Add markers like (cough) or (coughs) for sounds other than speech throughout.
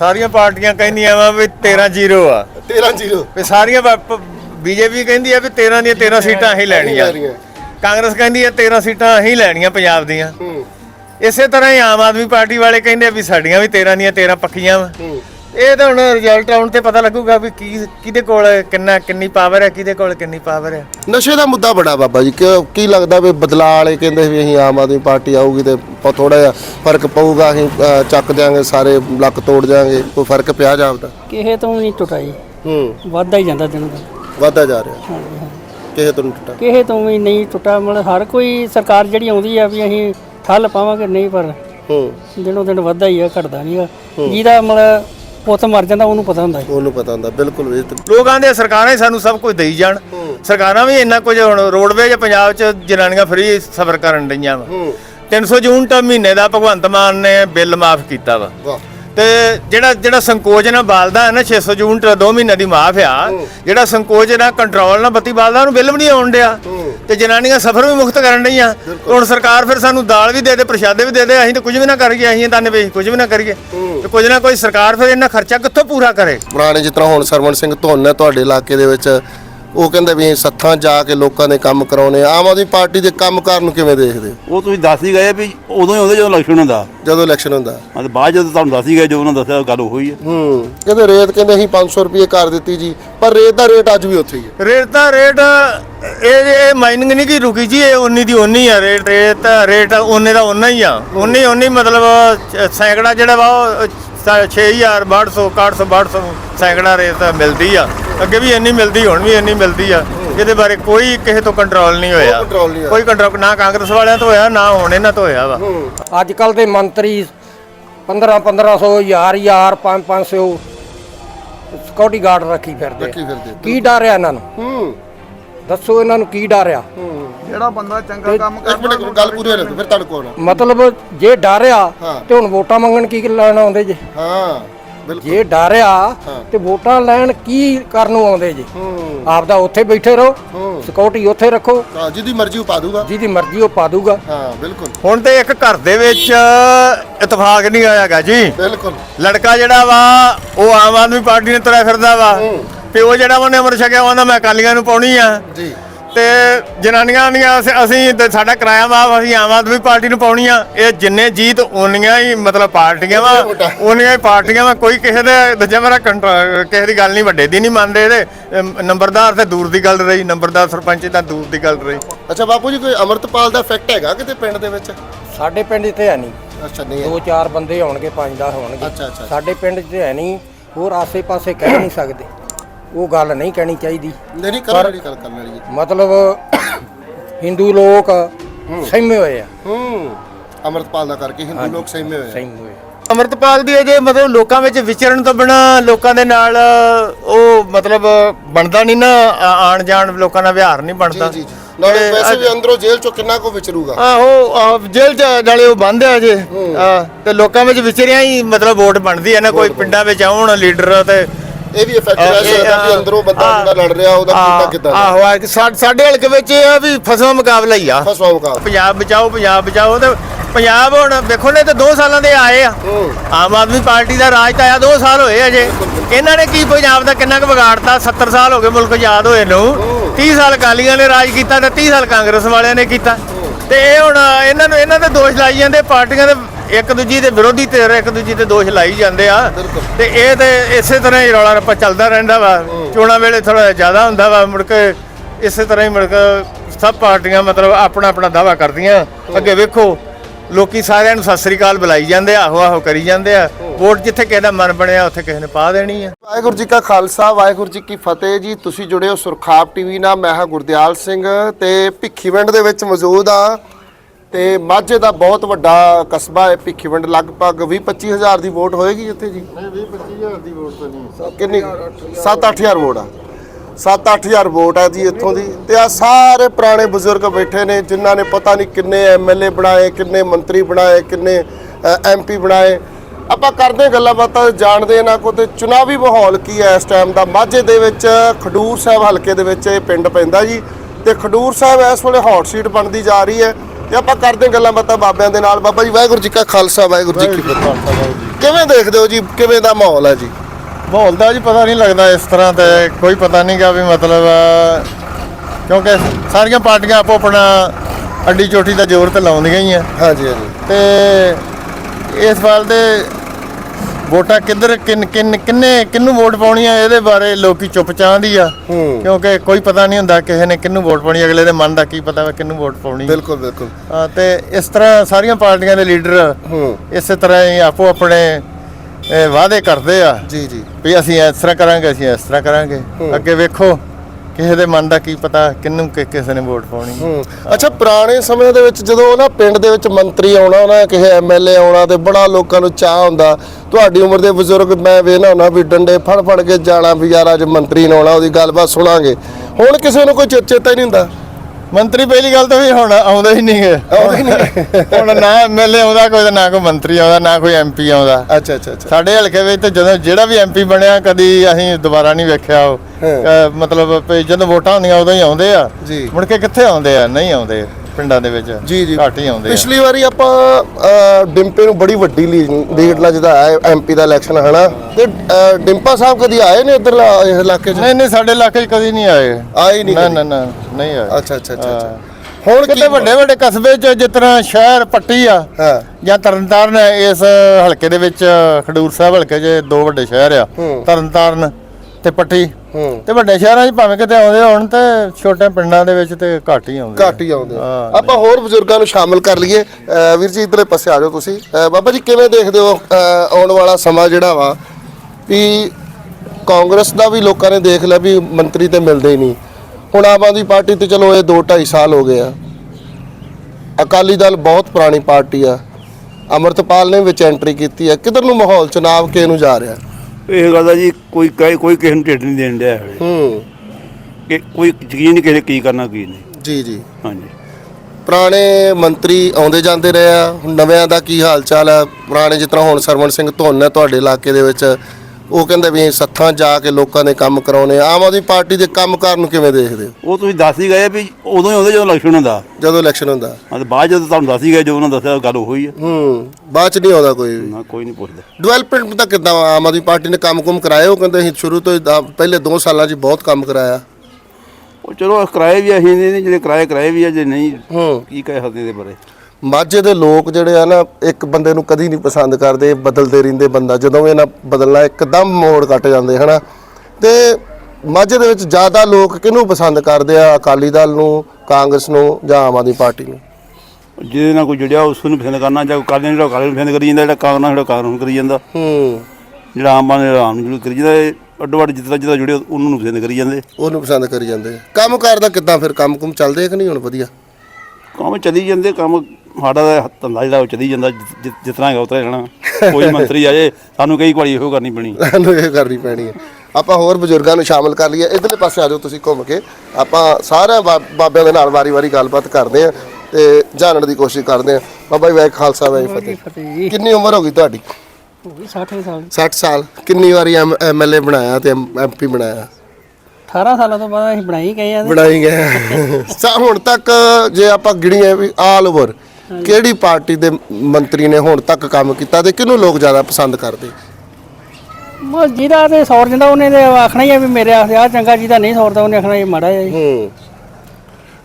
ਸਾਰੀਆਂ ਪਾਰਟੀਆਂ ਕਹਿੰਦੀਆਂ ਵਾ ਵੀ 13 ਜ਼ੀਰੋ ਆ। 13 0 ਵੀ ਸਾਰੀਆਂ ਬੀਜੇਪੀ ਕਹਿੰਦੀ ਆ ਵੀ 13 ਦੀਆਂ 13 ਸੀਟਾਂ ਅਸੀਂ ਲੈਣੀਆਂ। ਕਾਂਗਰਸ ਕਹਿੰਦੀ ਆ 13 ਸੀਟਾਂ ਅਸੀਂ ਲੈਣੀਆਂ ਪੰਜਾਬ ਦੀਆਂ। ਇਸੇ ਤਰ੍ਹਾਂ ਹੀ ਆਮ ਆਦਮੀ ਪਾਰਟੀ ਵਾਲੇ ਕਹਿੰਦੇ ਆ ਵੀ ਸਾਡੀਆਂ ਵੀ 13 ਦੀਆਂ 13 ਪੱਕੀਆਂ ਵਾ। ਇਹ ਤਾਂ ਹੁਣ ਰਿਜ਼ਲਟ ਆਉਣ ਤੇ ਪਤਾ ਲੱਗੂਗਾ ਵੀ ਕੀ ਕਿਹਦੇ ਕੋਲ ਕਿੰਨਾ ਕਿੰਨੀ ਪਾਵਰ ਹੈ ਕਿਹਦੇ ਕੋਲ ਕਿੰਨੀ ਪਾਵਰ ਹੈ। ਨਸ਼ੇ ਦਾ ਮੁੱਦਾ ਬੜਾ ਬਾਬਾ ਜੀ ਕਿ ਕੀ ਲੱਗਦਾ ਵੀ ਬਦਲਾਅ ਵਾਲੇ ਕਹਿੰਦੇ ਵੀ ਅਸੀਂ ਆਮ ਆਦਮੀ ਪਾਰਟੀ ਆਊਗੀ ਤੇ ਥੋੜਾ ਜਿਹਾ ਫ਼ਰਕ ਪਊਗਾ ਅਸੀਂ ਅ, ਚੱਕ ਦਿਆਂਗੇ ਸਾਰੇ ਲੱਕ ਤੋੜ ਦਿਆਂਗੇ ਕੋਈ ਫ਼ਰਕ ਪਿਆ ਜਾਪਦਾ ਕਿਸੇ ਤੋਂ ਵੀ ਨਹੀਂ ਟੁੱਟਾ ਜੀ। ਹੂੰ। ਵੱਧਦਾ ਹੀ ਜਾਂਦਾ ਦਿਨ ਦਾ। ਵਧਦਾ ਜਾ ਰਿਹਾ। ਹਾਂਜੀ। ਕਿਸੇ ਤੋਂ ਨਹੀਂ ਟੁੱਟਾ? ਕਿਸੇ ਤੋਂ ਵੀ ਨਹੀਂ ਟੁੱਟਾ ਮਤਲਬ ਹਰ ਕੋਈ ਸਰਕਾਰ ਜਿਹੜੀ ਆਉਂਦੀ ਆ ਵੀ ਅਸੀਂ ਠੱਲ ਪਾਵਾਂਗੇ ਨਹੀਂ ਪਰ ਹੂੰ। ਦਿਨੋਂ ਦਿਨ ਵੱਧਦਾ ਹੀ ਆ ਘਟਦਾ ਨਹੀਂ ਆ। ਜਿਹਦਾ ਮਤਲਬ ਪੁੱਤ ਮਰ ਜਾਂਦਾ ਉਹਨੂੰ ਪਤਾ ਹੁੰਦਾ ਜੀ। ਉਹਨੂੰ ਪਤਾ ਹੁੰਦਾ ਬਿਲਕੁਲ ਵੀ। ਤੇ- ਲੋਕਾਂ ਦੇ ਸਰਕਾਰਾਂ ਹੀ ਸਾਨੂੰ ਸਭ ਕੁਝ ਦੇਈ ਜਾਣ। ਸਰਕਾਰਾਂ ਵੀ ਇੰਨਾ ਕੁਝ ਹੁਣ ਰੋਡਵੇਜ ਪੰਜਾਬ 'ਚ ਜਨਾਨੀਆਂ ਫ੍ਰੀ ਸਫ਼ਰ ਕਰਨ ਡਈਆਂ ਵਾ। ਹੂੰ। 300 ਜੂਨ ਤਾਂ ਮਹੀਨੇ ਦਾ ਭਗਵੰਤ ਮਾਨ ਨੇ ਬਿੱਲ ਮਾਫ ਕੀਤਾ ਵਾ। ਵਾਹ। ਤੇ ਜਿਹੜਾ ਜਿਹੜਾ ਸੰਕੋਚ ਨਾਲ ਬਾਲਦਾ ਹੈ ਨਾ 600 ਯੂਨਿਟ 2 ਮਹੀਨੇ ਦੀ ਮਾਫ ਆ ਜਿਹੜਾ ਸੰਕੋਚ ਨਾਲ ਕੰਟਰੋਲ ਨਾਲ ਬੱਤੀ ਬਾਲਦਾ ਉਹਨੂੰ ਬਿੱਲ ਵੀ ਨਹੀਂ ਆਉਣ ਡਿਆ। ਤੇ ਜਨਾਨੀਆਂ ਸਫਰ ਵੀ ਮੁਕਤ ਕਰਨ ਡਈਆਂ। ਹੁਣ ਸਰਕਾਰ ਫਿਰ ਸਾਨੂੰ ਦਾਲ ਵੀ ਦੇ ਦੇ ਪ੍ਰਸ਼ਾਦੇ ਵੀ ਦੇ ਦੇ ਅਸੀਂ ਤਾਂ ਕੁਝ ਵੀ ਨਾ ਕਰੀਏ ਅਸੀਂ ਤਾਂ ਨੇ ਕੁਝ ਵੀ ਨਾ ਕਰੀਏ। ਤੇ ਕੁਝ ਨਾ ਕੋਈ ਸਰਕਾਰ ਫਿਰ ਇਹਨਾਂ ਖਰਚਾ ਕਿੱਥੋਂ ਪੂਰਾ ਕਰੇ? ਪੁਰਾਣੇ ਜਿਸ ਤਰ੍ਹਾਂ ਹੁਣ ਸਰਵਣ ਸਿੰਘ ਧੁੰਨ ਹੈ ਤੁਹਾਡੇ ਇਲਾਕੇ ਦੇ ਵਿੱਚ ਉਹ ਕਹਿੰਦੇ ਵੀ ਅਸੀਂ ਸੱਥਾਂ ਜਾ ਕੇ ਲੋਕਾਂ ਦੇ ਕੰਮ ਕਰਾਉਣੇ ਆ। ਆਮ ਆਦਮੀ ਪਾਰਟੀ ਦੇ ਕੰਮਕਾਰ ਨੂੰ ਕਿਵੇਂ ਦੇਖਦੇ? ਹੋ? ਉਹ ਤੁਸੀਂ ਦੱਸ ਹੀ ਗਏ ਵੀ ਉਦੋਂ ਹੀ ਆਉਂਦੇ ਜਦੋਂ ਇਲੈਕਸ਼ਨ ਹੁੰਦਾ। ਜਦੋਂ ਇਲੈਕਸ਼ਨ ਹੁੰਦਾ। ਹਾਂ ਤੇ ਬਾਅਦ ਜਦੋਂ ਤੁਹਾਨੂੰ ਦੱਸ ਹੀ ਗਏ ਜੋ ਉਹਨਾਂ ਦੱਸਿਆ ਗੱਲ ਹੋਈ ਹੈ ਹੂੰ ਕਹਿੰਦੇ ਰੇਤ ਕਹਿੰਦੇ ਅਸੀਂ 500 ਰੁਪਏ ਕਰ ਦਿੱਤੀ ਜੀ ਪਰ ਰੇਤ ਦਾ ਰੇਟ ਅੱਜ ਵੀ ਉੱਥੇ ਹੀ ਹੈ ਰੇਟ ਤਾਂ ਰੇਟ ਇਹ ਇਹ ਮਾਈਨਿੰਗ ਨਹੀਂ ਕੀ ਰੁਕੀ ਜੀ ਇਹ ਉਨੀ ਦੀ ਉਨੀ ਆ ਰੇਟ। ਰੇਟ ਤਾਂ ਰੇਟ ਉਹਨੇ ਦਾ ਉਨਾ ਹੀ ਆ। ਉਨੀ ਉਨੀ ਮਤਲਬ ਸੈਂਕੜਾ ਜਿਹੜਾ ਵਾ ਉਹ 6000 1200 6100 1200 ਸੈਂਕੜਾ ਰੇਟ ਤਾਂ ਮਿਲਦੀ ਆ। ਅੱਗੇ ਵੀ ਇੰਨੀ ਮਿਲਦੀ ਹੁਣ ਵੀ ਇੰਨੀ ਮਿਲਦੀ ਆ। ਇਹਦੇ ਬਾਰੇ ਕੋਈ ਕਿਸੇ ਤੋਂ ਕੰਟਰੋਲ ਨਹੀਂ ਹੋਇਆ। ਕੋਈ ਕੰਟਰੋਲ ਨਾ ਕਾਂਗਰਸ ਵਾਲਿਆਂ ਤੋਂ ਹੋਇਆ ਨਾ ਹੁਣ ਇਹਨਾਂ ਤੋਂ ਹੋਇਆ ਵਾ। ਅੱਜ ਕੱਲ ਦੇ ਮੰਤਰੀ 15 1500 ਹਜ਼ਾਰ ਹਜ਼ਾਰ 5 500 ਸਿਕਿਉਰਿਟੀ ਗਾਰਡ ਰੱਖੀ ਫਿਰਦੇ। ਕੀ ਡਰ ਆ ਇਹਨਾਂ ਨੂੰ? ਹੂੰ। ਦੱਸੋ ਇਹਨਾਂ ਨੂੰ ਕੀ ਡਰ ਆ? ਜਿਹੜਾ ਬੰਦਾ ਚੰਗਾ ਕੰਮ ਇੱਕ ਮਿੰਟ ਇੱਕ ਗੱਲ ਪੂਰੀ ਹੋ ਫਿਰ ਤੁਹਾਡੇ ਕੋਲ ਮਤਲਬ ਜੇ ਡਰ ਆ ਹਾਂ। ਤੇ ਹੁਣ ਵੋਟਾਂ ਮੰਗਣ ਕੀ ਲੈਣ ਆਉਂਦੇ ਜੇ? ਹਾਂ ਬਿਲਕੁਲ। ਜੇ ਡਰ ਆ ਤੇ ਵੋਟਾਂ ਲੈਣ ਕੀ ਕਰਨ ਨੂੰ ਆਉਂਦੇ ਜੇ? ਹੂੰ। ਆਪਦਾ ਉੱਥੇ ਬੈਠੇ ਰਹੋ ਹੂੰ। ਸਿਕਿਉਰਿਟੀ ਉੱਥੇ ਰੱਖੋ। ਹਾਂ ਜਿਹਦੀ ਮਰਜ਼ੀ ਉਹ ਪਾ ਦੂਗਾ। ਜਿਹਦੀ ਮਰਜ਼ੀ ਉਹ ਪਾ ਦੂਗਾ। ਹਾਂ ਬਿਲਕੁਲ। ਹੁਣ ਤੇ ਇੱਕ ਘਰ ਦੇ ਵਿੱਚ ਇਤਫਾਕ ਨਹੀਂ ਆਇਆਗਾ ਜੀ। ਬਿਲਕੁਲ। ਲੜਕਾ ਜਿਹੜਾ ਵਾ ਉਹ ਆਮ ਆਦਮੀ ਪਾਰਟੀ ਨੇ ਤੁਰਿਆ ਫਿਰਦਾ ਵਾ। ਪਿਓ ਜਿਹੜਾ ਉਹਨੇ ਅਮਰ ਛਕਿਆ ਉਹਦਾ ਮੈਂ ਅਕਾਲੀਆਂ ਨੂੰ ਪਾਉਣੀ ਆ। ਜੀ। ਤੇ ਜਨਾਨੀਆਂ ਦੀਆਂ ਅਸੀਂ- ਅਸੀਂ ਤੇ ਸਾਡਾ ਕਿਰਾਇਆ ਮਾਫ ਅਸੀਂ ਆਮ ਆਦਮੀ ਪਾਰਟੀ ਨੂੰ ਪਾਉਣੀ ਆ। ਇਹ ਜਿੰਨੇ ਜੀਤ ਉਨੀਆਂ ਹੀ ਮਤਲਬ ਪਾਰਟੀਆਂ ਵਾ। ਉਨੀਆਂ ਹੀ ਪਾਰਟੀਆਂ ਵਾ। ਕੋਈ ਕਿਸੇ ਦੇ ਦੂਜਾ ਮੇਰਾ ਕੰਟਰ- ਕਿਸੇ ਦੀ ਗੱਲ ਨਹੀਂ ਵੱਡੇ ਦੀ ਨਹੀਂ ਮੰਨਦੇ ਇਹਦੇ। ਅਮ, ਨੰਬਰਦਾਰ ਤੇ ਦੂਰ ਦੀ ਗੱਲ ਰਹੀ ਨੰਬਰਦਾਰ ਸਰਪੰਚ ਤਾਂ ਦੂਰ ਦੀ ਗੱਲ ਰਹੀ। ਅੱਛਾ ਬਾਪੂ ਜੀ ਕੋਈ ਅਮਰਤਪਾਲ ਦਾ ਇਫੈਕਟ ਹੈਗਾ ਕਿਤੇ ਪਿੰਡ ਦੇ ਵਿੱਚ? ਸਾਡੇ ਪਿੰਡ 'ਚ ਹੈ ਨਹੀਂ। ਅੱਛਾ ਨਹੀਂ ਹੈ। ਦੋ ਚਾਰ ਬੰਦੇ ਹੋਣਗੇ ਪੰਜ ਦਸ ਹੋਣਗੇ। ਅੱਛਾ, ਅੱਛਾ। ਸਾਡੇ ਪਿੰਡ 'ਚ ਤੇ ਹੈ ਨਹੀਂ ਹੋਰ ਆਸੇ-ਪਾਸੇ ਕਹਿ ਨਹੀਂ ਸਕਦੇ। ਉਹ ਗੱਲ ਨਹੀਂ ਕਹਿਣੀ ਚਾਹੀਦੀ। ਨਹੀਂ ਨਹੀਂ ਕਰਨ ਵਾਲੀ ਗੱਲ ਕਰਨ ਵਾਲੀ ਹੈ। ਮਤਲਬ ਹਿੰਦੂ ਲੋਕ ਸਹਿਮੇ ਹੋਏ ਆ। ਹੂੰ। ਅਮਰਤਪਾਲ ਦਾ ਕਰਕੇ ਹਿੰਦੂ ਲੋਕ ਸਹਿਮੇ ਹੋਏ ਆ। ਸਹਿਮੇ ਹੋਏ ਅਮਰਤਪਾਲ ਦੀ ਅਜੇ ਮਤਲਬ ਲੋਕਾਂ ਵਿੱਚ ਵਿਚਰਨ ਤੋਂ ਬਿਨਾ ਲੋਕਾਂ ਦੇ ਨਾਲ ਉਹ ਮਤਲਬ ਬਣਦਾ ਨਹੀਂ ਨਾ ਆ- ਆਣ ਜਾਣ ਲੋਕਾਂ ਨਾਲ ਵਿਹਾਰ ਨਹੀਂ ਬਣਦਾ। ਜੀ ਜੀ ਨਾਲੇ ਵੈਸੇ ਵੀ ਅੰਦਰੋਂ ਜੇਲ੍ਹ ਚੋਂ ਕਿੰਨਾ ਕੋ ਵਿਚਰੂਗਾ। ਆਹੋ ਆਹ ਜੇਲ੍ਹ ਚ ਨਾਲੇ ਉਹ ਬੰਦ ਆ ਜੇ ਆਹ, ਤੇ ਲੋਕਾਂ ਵਿੱਚ ਵਿਚਰਿਆ ਹੀ ਮਤਲਬ ਵੋਟ ਬਣਦੀ ਹੈ ਨਾ ਕੋਈ ਪਿੰਡਾਂ ਵਿੱਚ ਆਉਣ ਲੀਡਰ ਤੇ ਇਹ ਵੀ ਇਫੈਕਟ ਇਹ- ਸਕਦਾ ਵੀ ਅੰਦਰੋਂ ਬੰਦਾ ਜਿਹੜਾ ਲੜ ਰਿਹਾ ਉਹਦਾ ਕੀਤਾ ਕਿਦਾਂ ਆਹੋ ਆ ਕਿ ਸਾਡੇ ਹਲਕੇ ਵਿੱਚ ਇਹ ਆ ਵੀ ਫਸਵਾ ਮੁਕਾਬਲਾ ਹੀ ਆ। ਫਸਵਾ ਮੁਕਾਬਲਾ। ਪੰਜਾਬ ਬਚਾਓ ਪੰਜਾਬ ਬਚਾਓ ਤੇ ਪੰਜਾਬ ਹੁਣ ਵੇਖੋ ਨੇ ਤੇ 2 ਸਾਲਾਂ ਦੇ ਆਏ ਆ। ਹੂੰ। ਆਮ ਆਦਮੀ ਪਾਰਟੀ ਦਾ ਰਾਜ ਤਾਂ ਆਇਆ 2 ਸਾਲ ਹੋਏ ਅਜੇ। ਇਹਨਾਂ ਨੇ ਕੀ ਪੰਜਾਬ ਦਾ ਕਿੰਨਾ ਕੁ ਵਿਗਾੜਤਾ? 70 ਸਾਲ ਹੋ ਗਏ ਮੁਲਕ ਆਜ਼ਾਦ ਹੋਏ ਨੂੰ। 30 ਸਾਲ ਅਕਾਲੀਆਂ ਨੇ ਰਾਜ ਕੀਤਾ ਤੇ 30 ਸਾਲ ਕਾਂਗਰਸ ਵਾਲਿਆਂ ਨੇ ਕੀਤਾ। ਤੇ ਇਹ ਹੁਣ ਇਹਨਾਂ ਨੂੰ ਇਹਨਾਂ ਤੇ ਦੋਸ਼ ਲਾਈ ਜਾਂਦੇ ਪਾਰਟੀਆਂ ਦੇ ਇੱਕ ਦੂਜੀ ਦੇ ਵਿਰੋਧੀ ਤੇ ਇੱਕ ਦੂਜੀ ਤੇ ਦੋਸ਼ ਲਾਈ ਜਾਂਦੇ ਆ। ਤੇ ਇਹ ਤੇ ਇਸੇ ਤਰ੍ਹਾਂ ਹੀ ਰੌਲਾ ਰੱਪਾ ਚੱਲਦਾ ਰਹਿੰਦਾ ਵਾ। ਚੋਣਾਂ ਵੇਲੇ ਥੋੜਾ ਜ਼ਿਆਦਾ ਹੁੰਦਾ ਵਾ ਮੁੜ ਕੇ ਇਸੇ ਤਰ੍ਹਾਂ ਹੀ ਮੁੜ ਕੇ ਸਭ ਪਾਰਟੀਆਂ ਮਤਲਬ ਆਪਣਾ ਆਪਣਾ ਦਾਵਾ ਕਰਦੀਆਂ। ਅੱਗੇ ਵੇਖੋ ਲੋਕੀ ਸਾਰਿਆਂ ਨੂੰ ਸਤਿ ਸ੍ਰੀ ਅਕਾਲ ਬੁਲਾਈ ਜਾਂਦੇ ਆ ਆਹੋ ਆਹੋ ਕਰੀ ਜਾਂਦੇ ਆ। ਵੋਟ ਜਿੱਥੇ ਕਿਸੇ ਦਾ ਮਨ ਬਣਿਆ ਉੱਥੇ ਕਿਸੇ ਨੇ ਪਾ ਦੇਣੀ ਆ। ਵਾਹਿਗੁਰੂ ਜੀ ਕਾ ਖਾਲਸਾ ਵਾਹਿਗੁਰੂ ਜੀ ਕੀ ਫਤਿਹ ਜੀ। ਤੁਸੀਂ ਜੁੜੇ ਹੋ ਸੁਰਖਾਬ ਟੀਵੀ ਨਾਲ ਮੈਂ ਹਾਂ ਗੁਰਦਿਆਲ ਸਿੰਘ ਤੇ ਭਿੱਖੀਵਿੰਡ ਦੇ ਵਿੱਚ ਮੌਜੂਦ ਆ। ਤੇ ਮਾਝੇ ਦਾ ਬਹੁਤ ਵੱਡਾ ਕਸਬਾ ਹੈ ਭਿੱਖੀਵਿੰਡ ਲਗਭਗ 20 25000 ਦੀ ਵੋਟ ਹੋਏਗੀ ਇੱਥੇ ਜੀ? ਨਹੀਂ 20 25000 ਦੀ ਵੋਟ ਤਾਂ ਨਹੀਂ ਕਿੰਨੀ? 7-8000 ਵੋਟ ਆ। 7-8000 ਵੋਟ ਆ ਜੀ ਇੱਥੋਂ ਦੀ। ਤੇ ਆ ਸਾਰੇ ਪੁਰਾਣੇ ਬਜ਼ੁਰਗ ਬੈਠੇ ਨੇ ਜਿਨ੍ਹਾਂ ਨੇ ਪਤਾ ਨਹੀਂ ਕਿੰਨੇ ਐਮਐਲਏ ਬਣਾਏ ਕਿੰਨੇ ਮੰਤਰੀ ਬਣਾਏ ਕਿੰਨੇ ਐਮਪੀ ਬਣਾਏ। ਆਪਾਂ ਕਰਦੇ ਗੱਲਾਂ ਬਾਤਾਂ ਜਾਣਦੇ ਇਹਨਾਂ ਕੋ ਤੇ ਚੁਣਾਵੀ ਮਾਹੌਲ ਕੀ ਹੈ ਇਸ ਟਾਈਮ ਦਾ। ਮਾਝੇ ਦੇ ਵਿੱਚ ਖਡੂਰ ਸਾਹਿਬ ਹਲਕੇ ਦੇ ਵਿੱਚ ਇਹ ਪਿੰਡ ਪੈਂਦਾ ਜੀ। ਤੇ ਖਡੂਰ ਸਾਹਿਬ ਇਸ ਵੇਲੇ ਹੌਟ ਸੀਟ ਬਣਦੀ ਜਾ ਰਹੀ ਹੈ। ਤੇ ਆਪਾਂ ਕਰਦੇ ਹਾਂ ਗੱਲਾਂ ਬਾਤਾਂ ਬਾਬਿਆਂ ਦੇ ਨਾਲ। ਬਾਬਾ ਜੀ ਵਾਹਿਗੁਰੂ ਜੀ ਕਾ ਖਾਲਸਾ ਵਾਹਿਗੁਰੂ ਜੀ ਕੀ ਫਤਿਹ ਕਿਵੇਂ ਦੇਖਦੇ ਹੋ ਜੀ? ਕਿਵੇਂ ਦਾ ਮਾਹੌਲ ਹੈ ਜੀ? ਮਾਹੌਲ ਦਾ ਜੀ ਪਤਾ ਨਹੀਂ ਲੱਗਦਾ ਇਸ ਤਰ੍ਹਾਂ ਤੇ ਕੋਈ ਪਤਾ ਨਹੀਂ ਗਾ ਵੀ ਮਤਲਬ ਕਿਉਂਕਿ ਸਾਰੀਆਂ ਪਾਰਟੀਆਂ ਆਪੋ ਆਪਣਾ ਅੱਡੀ ਚੋਟੀ ਦਾ ਜ਼ੋਰ ਤੇ ਲਾਉਂਦੀਆਂ ਹੀ ਆ। ਹਾਂਜੀ ਹਾਂਜੀ। ਤੇ ਇਸ ਵਾਰ ਦੇ ਵੋਟਾਂ ਕਿੱਧਰ ਕਿੰਨ ਕਿੰਨ ਕਿੰਨੇ ਕਿੰਨੂੰ ਵੋਟ ਪਾਉਣੀ ਆ? ਇਹਦੇ ਬਾਰੇ ਲੋਕੀ ਚੁੱਪ ਚਾਂਦੀ ਆ। ਹੂੰ। ਕਿਉਂਕਿ ਕੋਈ ਪਤਾ ਨਹੀਂ ਹੁੰਦਾ ਕਿਸੇ ਨੇ ਕਿੰਨੂੰ ਵੋਟ ਪਾਉਣੀ ਅਗਲੇ ਦੇ ਮਨ ਦਾ ਕੀ ਪਤਾ ਵਾ ਕਿੰਨੂੰ ਵੋਟ ਪਾਉਣੀ। ਬਿਲਕੁਲ ਬਿਲਕੁਲ। ਹਾਂ, ਤੇ ਇਸ ਤਰ੍ਹਾਂ ਸਾਰੀਆਂ ਪਾਰਟੀਆਂ ਦੇ ਲੀਡਰ ਹੂੰ। ਇਸੇ ਤਰ੍ਹਾਂ ਹੀ ਆਪੋ ਆਪਣੇ ਵਾਅਦੇ ਕਰਦੇ ਆ ਜੀ ਜੀ। ਵੀ ਅਸੀਂ ਇਸ ਤਰ੍ਹਾਂ ਕਰਾਂਗੇ ਅਸੀਂ ਇਸ ਤਰ੍ਹਾਂ ਕਰਾਂਗੇ। ਅੱਗੇ ਵੇਖੋ। ਕਿਸੇ ਦੇ ਮਨ ਦਾ ਕੀ ਪਤਾ ਕਿੰਨੂੰ ਕਿ ਕਿਸੇ ਨੇ ਵੋਟ ਪਾਉਣੀ ਹੂੰ। ਅੱਛਾ, ਪੁਰਾਣੇ ਸਮੇਂ ਦੇ ਵਿੱਚ ਜਦੋਂ ਨਾ ਪਿੰਡ ਦੇ ਵਿੱਚ ਮੰਤਰੀ ਆਉਣਾ, ਨਾ ਕਿਸੇ ਐਮਐਲਏ ਆਉਣਾ ਤੇ ਬੜਾ ਲੋਕਾਂ ਨੂੰ ਚਾਹ ਹੁੰਦਾ, ਤੁਹਾਡੀ ਉਮਰ ਦੇ ਬਜ਼ੁਰਗ ਮੈਂ ਵੇਖਣਾ ਹੁੰਦਾ ਵੀ ਡੰਡੇ ਫੜ ਫੜ ਕੇ ਜਾਣਾ ਵੀ ਯਾਰ ਅੱਜ ਮੰਤਰੀ ਨੇ ਆਉਣਾ, ਉਹਦੀ ਗੱਲਬਾਤ ਸੁਣਾਂਗੇ। ਹੁਣ ਕਿਸੇ ਨੂੰ ਕੋਈ ਚੇ- ਚੇਤਾ ਹੀ ਨਹੀਂ ਹੁੰਦਾ। ਮੰਤਰੀ ਪਹਿਲੀ ਗੱਲ ਤਾਂ ਵੀ ਹੁਣ ਆਉਂਦੇ ਹੀ ਨਹੀਂ ਗੇ ਆਉਂਦੇ ਹੀ ਨਹੀਂ ਹੁਣ ਨਾ ਐਮਐਲਏ ਆਉਂਦਾ ਕੋਈ ਨਾ ਕੋਈ ਮੰਤਰੀ ਆਉਂਦਾ ਨਾ ਕੋਈ ਐਮਪੀ ਆਉਂਦਾ। ਅੱਛਾ ਅੱਛਾ ਅੱਛਾ। ਸਾਡੇ ਹਲਕੇ ਵਿੱਚ ਤੇ ਜਦੋਂ ਜਿਹੜਾ ਵੀ ਐਮਪੀ ਬਣਿਆ ਕਦੀ ਅਸੀਂ ਦੁਬਾਰਾ ਨਹੀਂ ਵੇਖਿਆ ਉਹ। ਹਾਂ। ਮਤਲਬ ਜਦੋਂ ਵੋਟਾਂ ਹੁੰਦੀਆਂ ਉਦੋਂ ਹੀ ਆਉਂਦੇ ਆ। ਜੀ। ਮੁੜ ਕੇ ਕਿੱਥੇ ਆਉਂਦੇ ਆ? ਨਹੀਂ ਆਉਂਦੇ। ਪਿੰਡਾਂ ਦੇ ਵਿੱਚ ਜੀ ਜੀ। ਘੱਟ ਹੀ ਆਉਂਦੇ ਆ। ਪਿਛਲੀ ਵਾਰੀ ਆਪਾਂ ਡਿੰਪੇ ਨੂੰ ਬੜੀ ਵੱਡੀ ਲੀਡ ਨਾਲ ਜਿਹਦਾ ਆਇਆ ਐਮਪੀ ਦਾ ਇਲੈਕਸ਼ਨ ਹਨਾ? ਤੇ ਡਿੰਪਾ ਸਾਹਿਬ ਕਦੀ ਆਏ ਨੇ ਇੱਧਰ ਇਲਾਕੇ 'ਚ? ਨਹੀਂ ਨਹੀਂ ਸਾਡੇ ਇਲਾਕੇ 'ਚ ਕਦੀ ਨਹੀਂ ਆਏ। ਆਏ ਨਹੀਂ ਨਾ ਕਦੀ? ਨਾ ਨਾ ਨਹੀਂ ਆਏ। ਅੱਛਾ ਅੱਛਾ ਅੱਛਾ ਅੱਛਾ। ਹੁਣ ਕਿਤੇ ਵੱਡੇ ਵੱਡੇ ਕਸਬੇ 'ਚ ਜਿਸ ਤਰ੍ਹਾਂ ਸ਼ਹਿਰ ਪੱਟੀ ਆ ਹਾਂ। ਜਾਂ ਤਰਨਤਾਰਨ ਇਸ ਹਲਕੇ ਦੇ ਵਿੱਚ ਖਡੂਰ ਸਾਹਿਬ ਹਲਕੇ 'ਚ ਦੋ ਵੱਡੇ ਸ਼ਹਿਰ ਆ ਹੂੰ। ਤਰਨਤਾਰਨ ਤੇ ਪੱਟੀ। ਹੂੰ। ਤੇ ਵੱਡੇ ਸ਼ਹਿਰਾਂ 'ਚ ਭਾਵੇਂ ਕਿਤੇ ਆਉਂਦੇ ਹੋਣ ਤੇ ਛੋਟੇ ਪਿੰਡਾਂ ਦੇ ਵਿੱਚ ਤੇ ਘੱਟ ਹੀ ਆਉਂਦੇ। ਘੱਟ ਹੀ ਆਉਂਦੇ ਆ। ਹਾਂ, ਆਪਾਂ ਹੋਰ ਬਜ਼ੁਰਗਾਂ ਨੂੰ ਸ਼ਾਮਲ ਕਰ ਲਈਏ। ਅਹ ਵੀਰ ਜੀ ਇਧਰਲੇ ਪਾਸੇ ਆ ਜਾਓ ਤੁਸੀਂ। ਅਹ ਬਾਬਾ ਜੀ ਕਿਵੇਂ ਦੇਖਦੇ ਹੋ ਅਹ ਆਉਣ ਵਾਲਾ ਸਮਾਂ ਜਿਹੜਾ ਵਾ ਵੀ ਕਾਂਗਰਸ ਦਾ ਵੀ ਲੋਕਾਂ ਨੇ ਦੇਖ ਲਿਆ ਵੀ ਮੰਤਰੀ ਤੇ ਮਿਲਦੇ ਹੀ ਨਹੀਂ। ਹੁਣ ਆਮ ਆਦਮੀ ਪਾਰਟੀ ਤੇ ਚਲੋ ਇਹ 2 2.5 ਸਾਲ ਹੋ ਗਏ ਆ। ਅਕਾਲੀ ਦਲ ਬਹੁਤ ਪੁਰਾਣੀ ਪਾਰਟੀ ਆ। ਅਮਰਤਪਾਲ ਨੇ ਵਿੱਚ ਐਂਟਰੀ ਕੀਤੀ ਆ। ਕਿਧਰ ਨੂੰ ਮਾਹੌਲ ਚੁਣਾਵ ਕੇ ਨੂੰ ਜਾ ਰਿਹਾ? ਇਹ ਗੱਲ ਦਾ ਜੀ ਕੋਈ ਕਹੇ- ਕੋਈ ਕਿਸੇ ਨੂੰ ਢਿੱਡ ਨਹੀਂ ਦੇਣ ਡਿਆ ਹੈ ਹੂੰ। ਕਿ ਕੋਈ ਯਕੀਨ ਨਹੀਂ ਕਿਸੇ ਕੀ ਕਰਨਾ ਕੀ ਨਹੀਂ। ਜੀ ਜੀ। ਹਾਂਜੀ। ਪੁਰਾਣੇ ਮੰਤਰੀ ਆਉਂਦੇ ਜਾਂਦੇ ਰਹੇ ਆ ਹੁਣ ਨਵਿਆਂ ਦਾ ਕੀ ਹਾਲ ਚਾਲ ਹੈ ਪੁਰਾਣੇ ਜਿਸ ਤਰ੍ਹਾਂ ਹੁਣ ਸਰਵਣ ਸਿੰਘ ਧੁੰਨ ਹੈ ਤੁਹਾਡੇ ਇਲਾਕੇ ਦੇ ਵਿੱਚ ਉਹ ਕਹਿੰਦੇ ਵੀ ਸੱਥਾਂ ਜਾ ਕੇ ਲੋਕਾਂ ਦੇ ਕੰਮ ਕਰਾਉਣੇ ਆਮ ਆਦਮੀ ਪਾਰਟੀ ਦੇ ਕੰਮਕਾਰ ਨੂੰ ਕਿਵੇਂ ਦੇਖਦੇ ਹੋ? ਉਹ ਤੁਸੀਂ ਦੱਸ ਹੀ ਗਏ ਵੀ ਉਦੋਂ ਹੀ ਆਉਂਦੇ ਜਦੋਂ ਇਲੈਕਸ਼ਨ ਹੁੰਦਾ। ਜਦੋਂ ਇਲੈਕਸ਼ਨ ਹੁੰਦਾ। ਹਾਂ ਤੇ ਬਾਅਦ ਜਦੋਂ ਤੁਹਾਨੂੰ ਦੱਸ ਹੀ ਗਏ ਜੋ ਉਹਨਾਂ ਦੱਸਿਆ ਗੱਲ ਉਹੀ ਹੈ ਹੂੰ ਬਾਅਦ ਚ ਨਹੀਂ ਆਉਂਦਾ ਕੋਈ ਵੀ। ਨਾ ਕੋਈ ਨਹੀਂ ਪੁੱਛਦਾ। ਡਿਵੈਲਪਮੈਂਟ ਤਾਂ ਕਿੱਦਾਂ ਵਾ? ਆਮ ਆਦਮੀ ਪਾਰਟੀ ਨੇ ਕੰਮ ਕੁਮ ਕਰਾਏ ਉਹ ਕਹਿੰਦੇ ਅਸੀਂ ਸ਼ੁਰੂ ਤੋਂ ਹੀ ਦਾ- ਪਹਿਲੇ 2 ਸਾਲਾਂ 'ਚ ਹੀ ਬਹੁਤ ਕੰਮ ਕਰਾਇਆ। ਉਹ ਚਲੋ ਕਿਰਾਏ ਵੀ ਅਸੀਂ ਨੇ ਜਿਹੜੇ ਕਿਰਾਏ ਕਿਰਾਏ ਵੀ ਆ ਜੇ ਨਹੀਂ ਹੂੰ। ਕੀ ਕਹਿ ਸਕਦੇ ਇਹਦੇ ਬਾਰੇ? ਮਾਝੇ ਦੇ ਲੋਕ ਜਿਹੜੇ ਆ ਨਾ ਇੱਕ ਬੰਦੇ ਨੂੰ ਕਦੀ ਨਹੀਂ ਪਸੰਦ ਕਰਦੇ ਬਦਲਦੇ ਰਹਿੰਦੇ ਬੰਦਾ ਜਦੋਂ ਇਹਨਾਂ ਬਦਲਣਾ ਇੱਕਦਮ ਮੋੜ ਕੱਟ ਜਾਂਦੇ ਹਨਾ? ਤੇ ਮਾਝੇ ਦੇ ਵਿੱਚ ਜ਼ਿਆਦਾ ਲੋਕ ਕਿਹਨੂੰ ਪਸੰਦ ਕਰਦੇ ਆ ਅਕਾਲੀ ਦਲ ਨੂੰ ਕਾਂਗਰਸ ਨੂੰ ਜਾਂ ਆਮ ਆਦਮੀ ਪਾਰਟੀ ਨੂੰ? ਜਿਹਦੇ ਨਾਲ ਕੋਈ ਜੁੜਿਆ ਉਸ ਨੂੰ ਪਸੰਦ ਕਰਨਾ ਜਾਂ ਕਾਲੇ ਜਿਹੜਾ ਕਾਲੇ ਨੂੰ ਪਸੰਦ ਕਰੀ ਜਾਂਦਾ ਜਿਹੜਾ ਕਾਂਗਰਸ ਜਿਹੜਾ ਕਾਂਗਰਸ ਨੂੰ ਕਰੀ ਜਾਂਦਾ। ਹੂੰ। ਜਿਹੜਾ ਆਮ ਆਦਮੀ ਆਮ ਨੂੰ ਕਰੀ ਜਾਂਦਾ ਇਹ ਅੱਡੋ ਅੱਡ ਜਿੱਦਾਂ ਜਿੱਦਾਂ ਜੁੜਿਆ ਉਹਨੂੰ ਨੂੰ ਪਸੰਦ ਕਰੀ ਜਾਂਦੇ। ਉਹਨੂੰ ਪਸੰਦ ਕਰੀ ਜਾਂਦੇ। ਕੰਮ ਕਾਰ ਦਾ ਕਿੱਦਾਂ ਫਿਰ ਕੰਮ ਕੁਮ ਚੱਲਦੇ ਆ ਕਿ ਨਹੀਂ ਹੁਣ ਵਧੀਆ? ਕੰਮ ਚੱਲੀ ਜਾਂਦੇ ਕੰਮ ਸਾਡਾ ਤਾਂ ਧੰਦਾ ਜਿਹੜਾ ਉਹ ਚੱਲੀ ਜਾਂਦਾ ਜਿ- ਜਿ- ਤਰ੍ਹਾਂ ਹੈਗਾ ਉਤਰਾ ਜਾਣਾ। ਕੋਈ ਮੰਤਰੀ ਆਏ ਸਾਨੂੰ ਕਈ ਵਾਰੀ ਇਹੋ ਕਰਨੀ ਪੈਣੀ। ਸਾਨੂੰ ਇਹ ਕਰਨੀ ਪੈਣੀ ਹੈ। ਆਪਾਂ ਹੋਰ ਬਜ਼ੁਰਗਾਂ ਨੂੰ ਸ਼ਾਮਲ ਕਰ ਲਈਏ ਇਧਰਲੇ ਪਾਸੇ ਆ ਜਾਓ ਤੁਸੀਂ ਘੁੰਮ ਕੇ। ਆਪਾਂ ਸਾਰੇ ਬਾਬਿਆਂ ਦੇ ਨਾਲ ਵਾਰੀ-ਵਾਰੀ ਗੱਲਬਾਤ ਕਰਦੇ ਆ ਤੇ ਜਾਣਨ ਦੀ ਕੋਸ਼ਿਸ਼ ਕਰਦੇ ਆ ਬਾਬਾ ਜੀ ਵਾਹਿ ਖਾਲਸਾ ਵਾਹਿ ਫਤਿਹ। ਫਤਿਹ ਜੀ। ਕਿੰਨੀ ਉਮਰ ਹੋ ਗਈ ਤੁਹਾਡੀ? ਹੋ ਗਈ 60 ਸਾਲ। 60 ਸਾਲ। ਕਿੰਨੀ ਵਾਰੀ ਐਮਐਲਏ ਬਣਾਇਆ ਤੇ ਐਮਪੀ ਬਣਾਇਆ? 18 ਸਾਲਾਂ ਤੋਂ ਬਾਅਦ ਅਸੀਂ ਬਣਾਈ ਗਏ ਆ ਬਣਾਈ ਗਏ ਸਾ ਹੁਣ ਤੱਕ ਜੇ ਆਪਾਂ ਗਿਣੀਏ ਵੀ ਆਲ ਓਵਰ ਕਿਹੜੀ ਪਾਰਟੀ ਦੇ ਮੰਤਰੀ ਨੇ ਹੁਣ ਤੱਕ ਕੰਮ ਕੀਤਾ ਤੇ ਕਿਹਨੂੰ ਲੋਕ ਜ਼ਿਆਦਾ ਪਸੰਦ ਕਰਦੇ? ਬਸ ਜਿਹਦਾ ਤੇ ਸੌਰ ਜਾਂਦਾ ਉਹਨੇ ਤੇ ਆਖਣਾ ਹੀ ਆ ਵੀ ਮੇਰੇ ਆ ਚੰਗਾ ਜਿਹਦਾ ਨਹੀਂ ਸੌਰਦਾ ਉਹਨੇ ਆਖਣਾ ਇਹ ਮਾੜਾ ਹੈ। ਹੂੰ।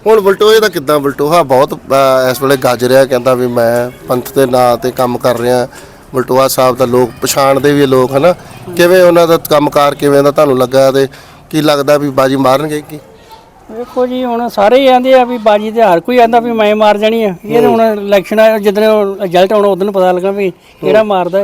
ਹੁਣ ਬਲਟੋਏ ਦਾ ਕਿਦਾਂ ਬਲਟੋਹਾ ਬਹੁਤ ਇਸ ਵੇਲੇ ਗੱਜ ਰਿਹਾ ਕਹਿੰਦਾ ਵੀ ਮੈਂ ਪੰਥ ਦੇ ਨਾਂ ਤੇ ਕੰਮ ਕਰ ਰਿਹਾ। ਬਲਟੋਹਾ ਸਾਹਿਬ ਦਾ ਲੋਕ ਪਛਾਣਦੇ ਵੀ ਲੋਕ ਹਨਾ? ਕਿਵੇਂ ਉਹਨਾਂ ਦਾ ਕੰਮਕਾਰ ਕਿਵੇਂ ਦਾ ਤੁਹਾਨੂੰ ਲੱਗਾ ਤੇ ਕੀ ਲੱਗਦਾ ਵੀ ਬਾਜੀ ਮਾਰਨਗੇ ਕੀ? ਵੇਖੋ ਜੀ ਹੁਣ ਸਾਰੇ ਹੀ ਆਂਦੇ ਆ ਵੀ ਬਾਜੀ ਤੇ ਹਰ ਕੋਈ ਆਂਦਾ ਵੀ ਮੈਂ ਮਾਰ ਜਾਣੀ ਆ। ਇਹ ਤਾਂ ਹੁਣ ਇਲੈਕਸ਼ਨ ਆ ਜਦੋਂ ਰਿਜ਼ਲਟ ਆਉਣਾ ਉਦੋਂ ਪਤਾ ਲੱਗਣਾ ਵੀ ਕਿਹੜਾ ਮਾਰਦਾ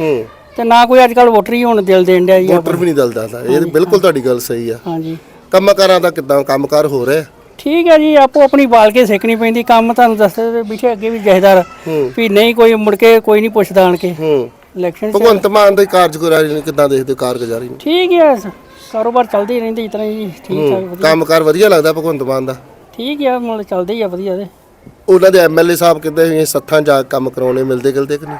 ਹੂੰ। ਤੇ ਨਾ ਕੋਈ ਅੱਜ ਕੱਲ ਵੋਟਰ ਹੀ ਹੁਣ ਦਿਲ ਦੇਣ ਡਿਆ ਜੀ ਵੋਟਰ ਵੀ ਨਹੀਂ ਦਲਦਾ ਇਹ ਤਾਂ ਬਿਲਕੁਲ ਤੁਹਾਡੀ ਗੱਲ ਸਹੀ ਆ। ਹਾਂਜੀ। ਕੰਮਕਾਰਾਂ ਦਾ ਕਿਦਾਂ ਕੰਮਕਾਰ ਹੋ ਰਿਹਾ? ਠੀਕ ਹੈ ਜੀ ਆਪੋ ਆਪਣੀ ਬਾਲ ਕੇ ਸਿੱਖਣੀ ਪੈਂਦੀ। ਕੰਮ ਤੁਹਾਨੂੰ ਦੱਸਦੇ ਤੇ ਪਿੱਛੇ ਅੱਗੇ ਵੀ ਜਹੇਦਾਰ। ਵੀ ਨਹੀਂ ਕੋਈ ਮੁੜ ਕੇ ਕੋਈ ਨਹੀਂ ਪੁੱਛਦਾ ਆਣ ਕੇ। ਹੂੰ। ਇਲੈਕਸ਼ਨ ਭਗਵੰਤ ਮਾਨ ਦੀ ਕਾਰਜਗੁਜ਼ਾਰੀ ਨੂੰ ਕਿਦਾਂ ਦੇਖਦੇ ਹੋ ਕਾਰਗੁਜ਼ਾਰੀ ਨੂੰ? ਠੀਕ ਹੈ ਕਾਰੋਬਾਰ ਚੱਲਦੇ ਹੀ ਰਹਿੰਦੇ ਇਸ ਤਰ੍ਹਾਂ ਜੀ ਠੀਕ ਠਾਕ ਵਧੀਆ। ਕੰਮਕਾਰ ਵਧੀਆ ਲੱਗਦਾ ਭਗਵੰਤ ਮਾਨ ਦਾ? ਠੀਕ ਹੈ ਮਤਲਬ ਚੱਲਦੇ ਹੀ ਆ ਵਧੀਆ ਤੇ ਉਹਨਾਂ ਦੇ ਐਮਐਲਏ ਸਾਹਿਬ ਵੀ ਇਹ ਸੱਥਾਂ ਜਾ ਕੇ ਕੰਮ ਕਰਾਉਣੇ ਮਿਲਦੇ ਗਿਲਦੇ ਕਿ ਨਹੀਂ?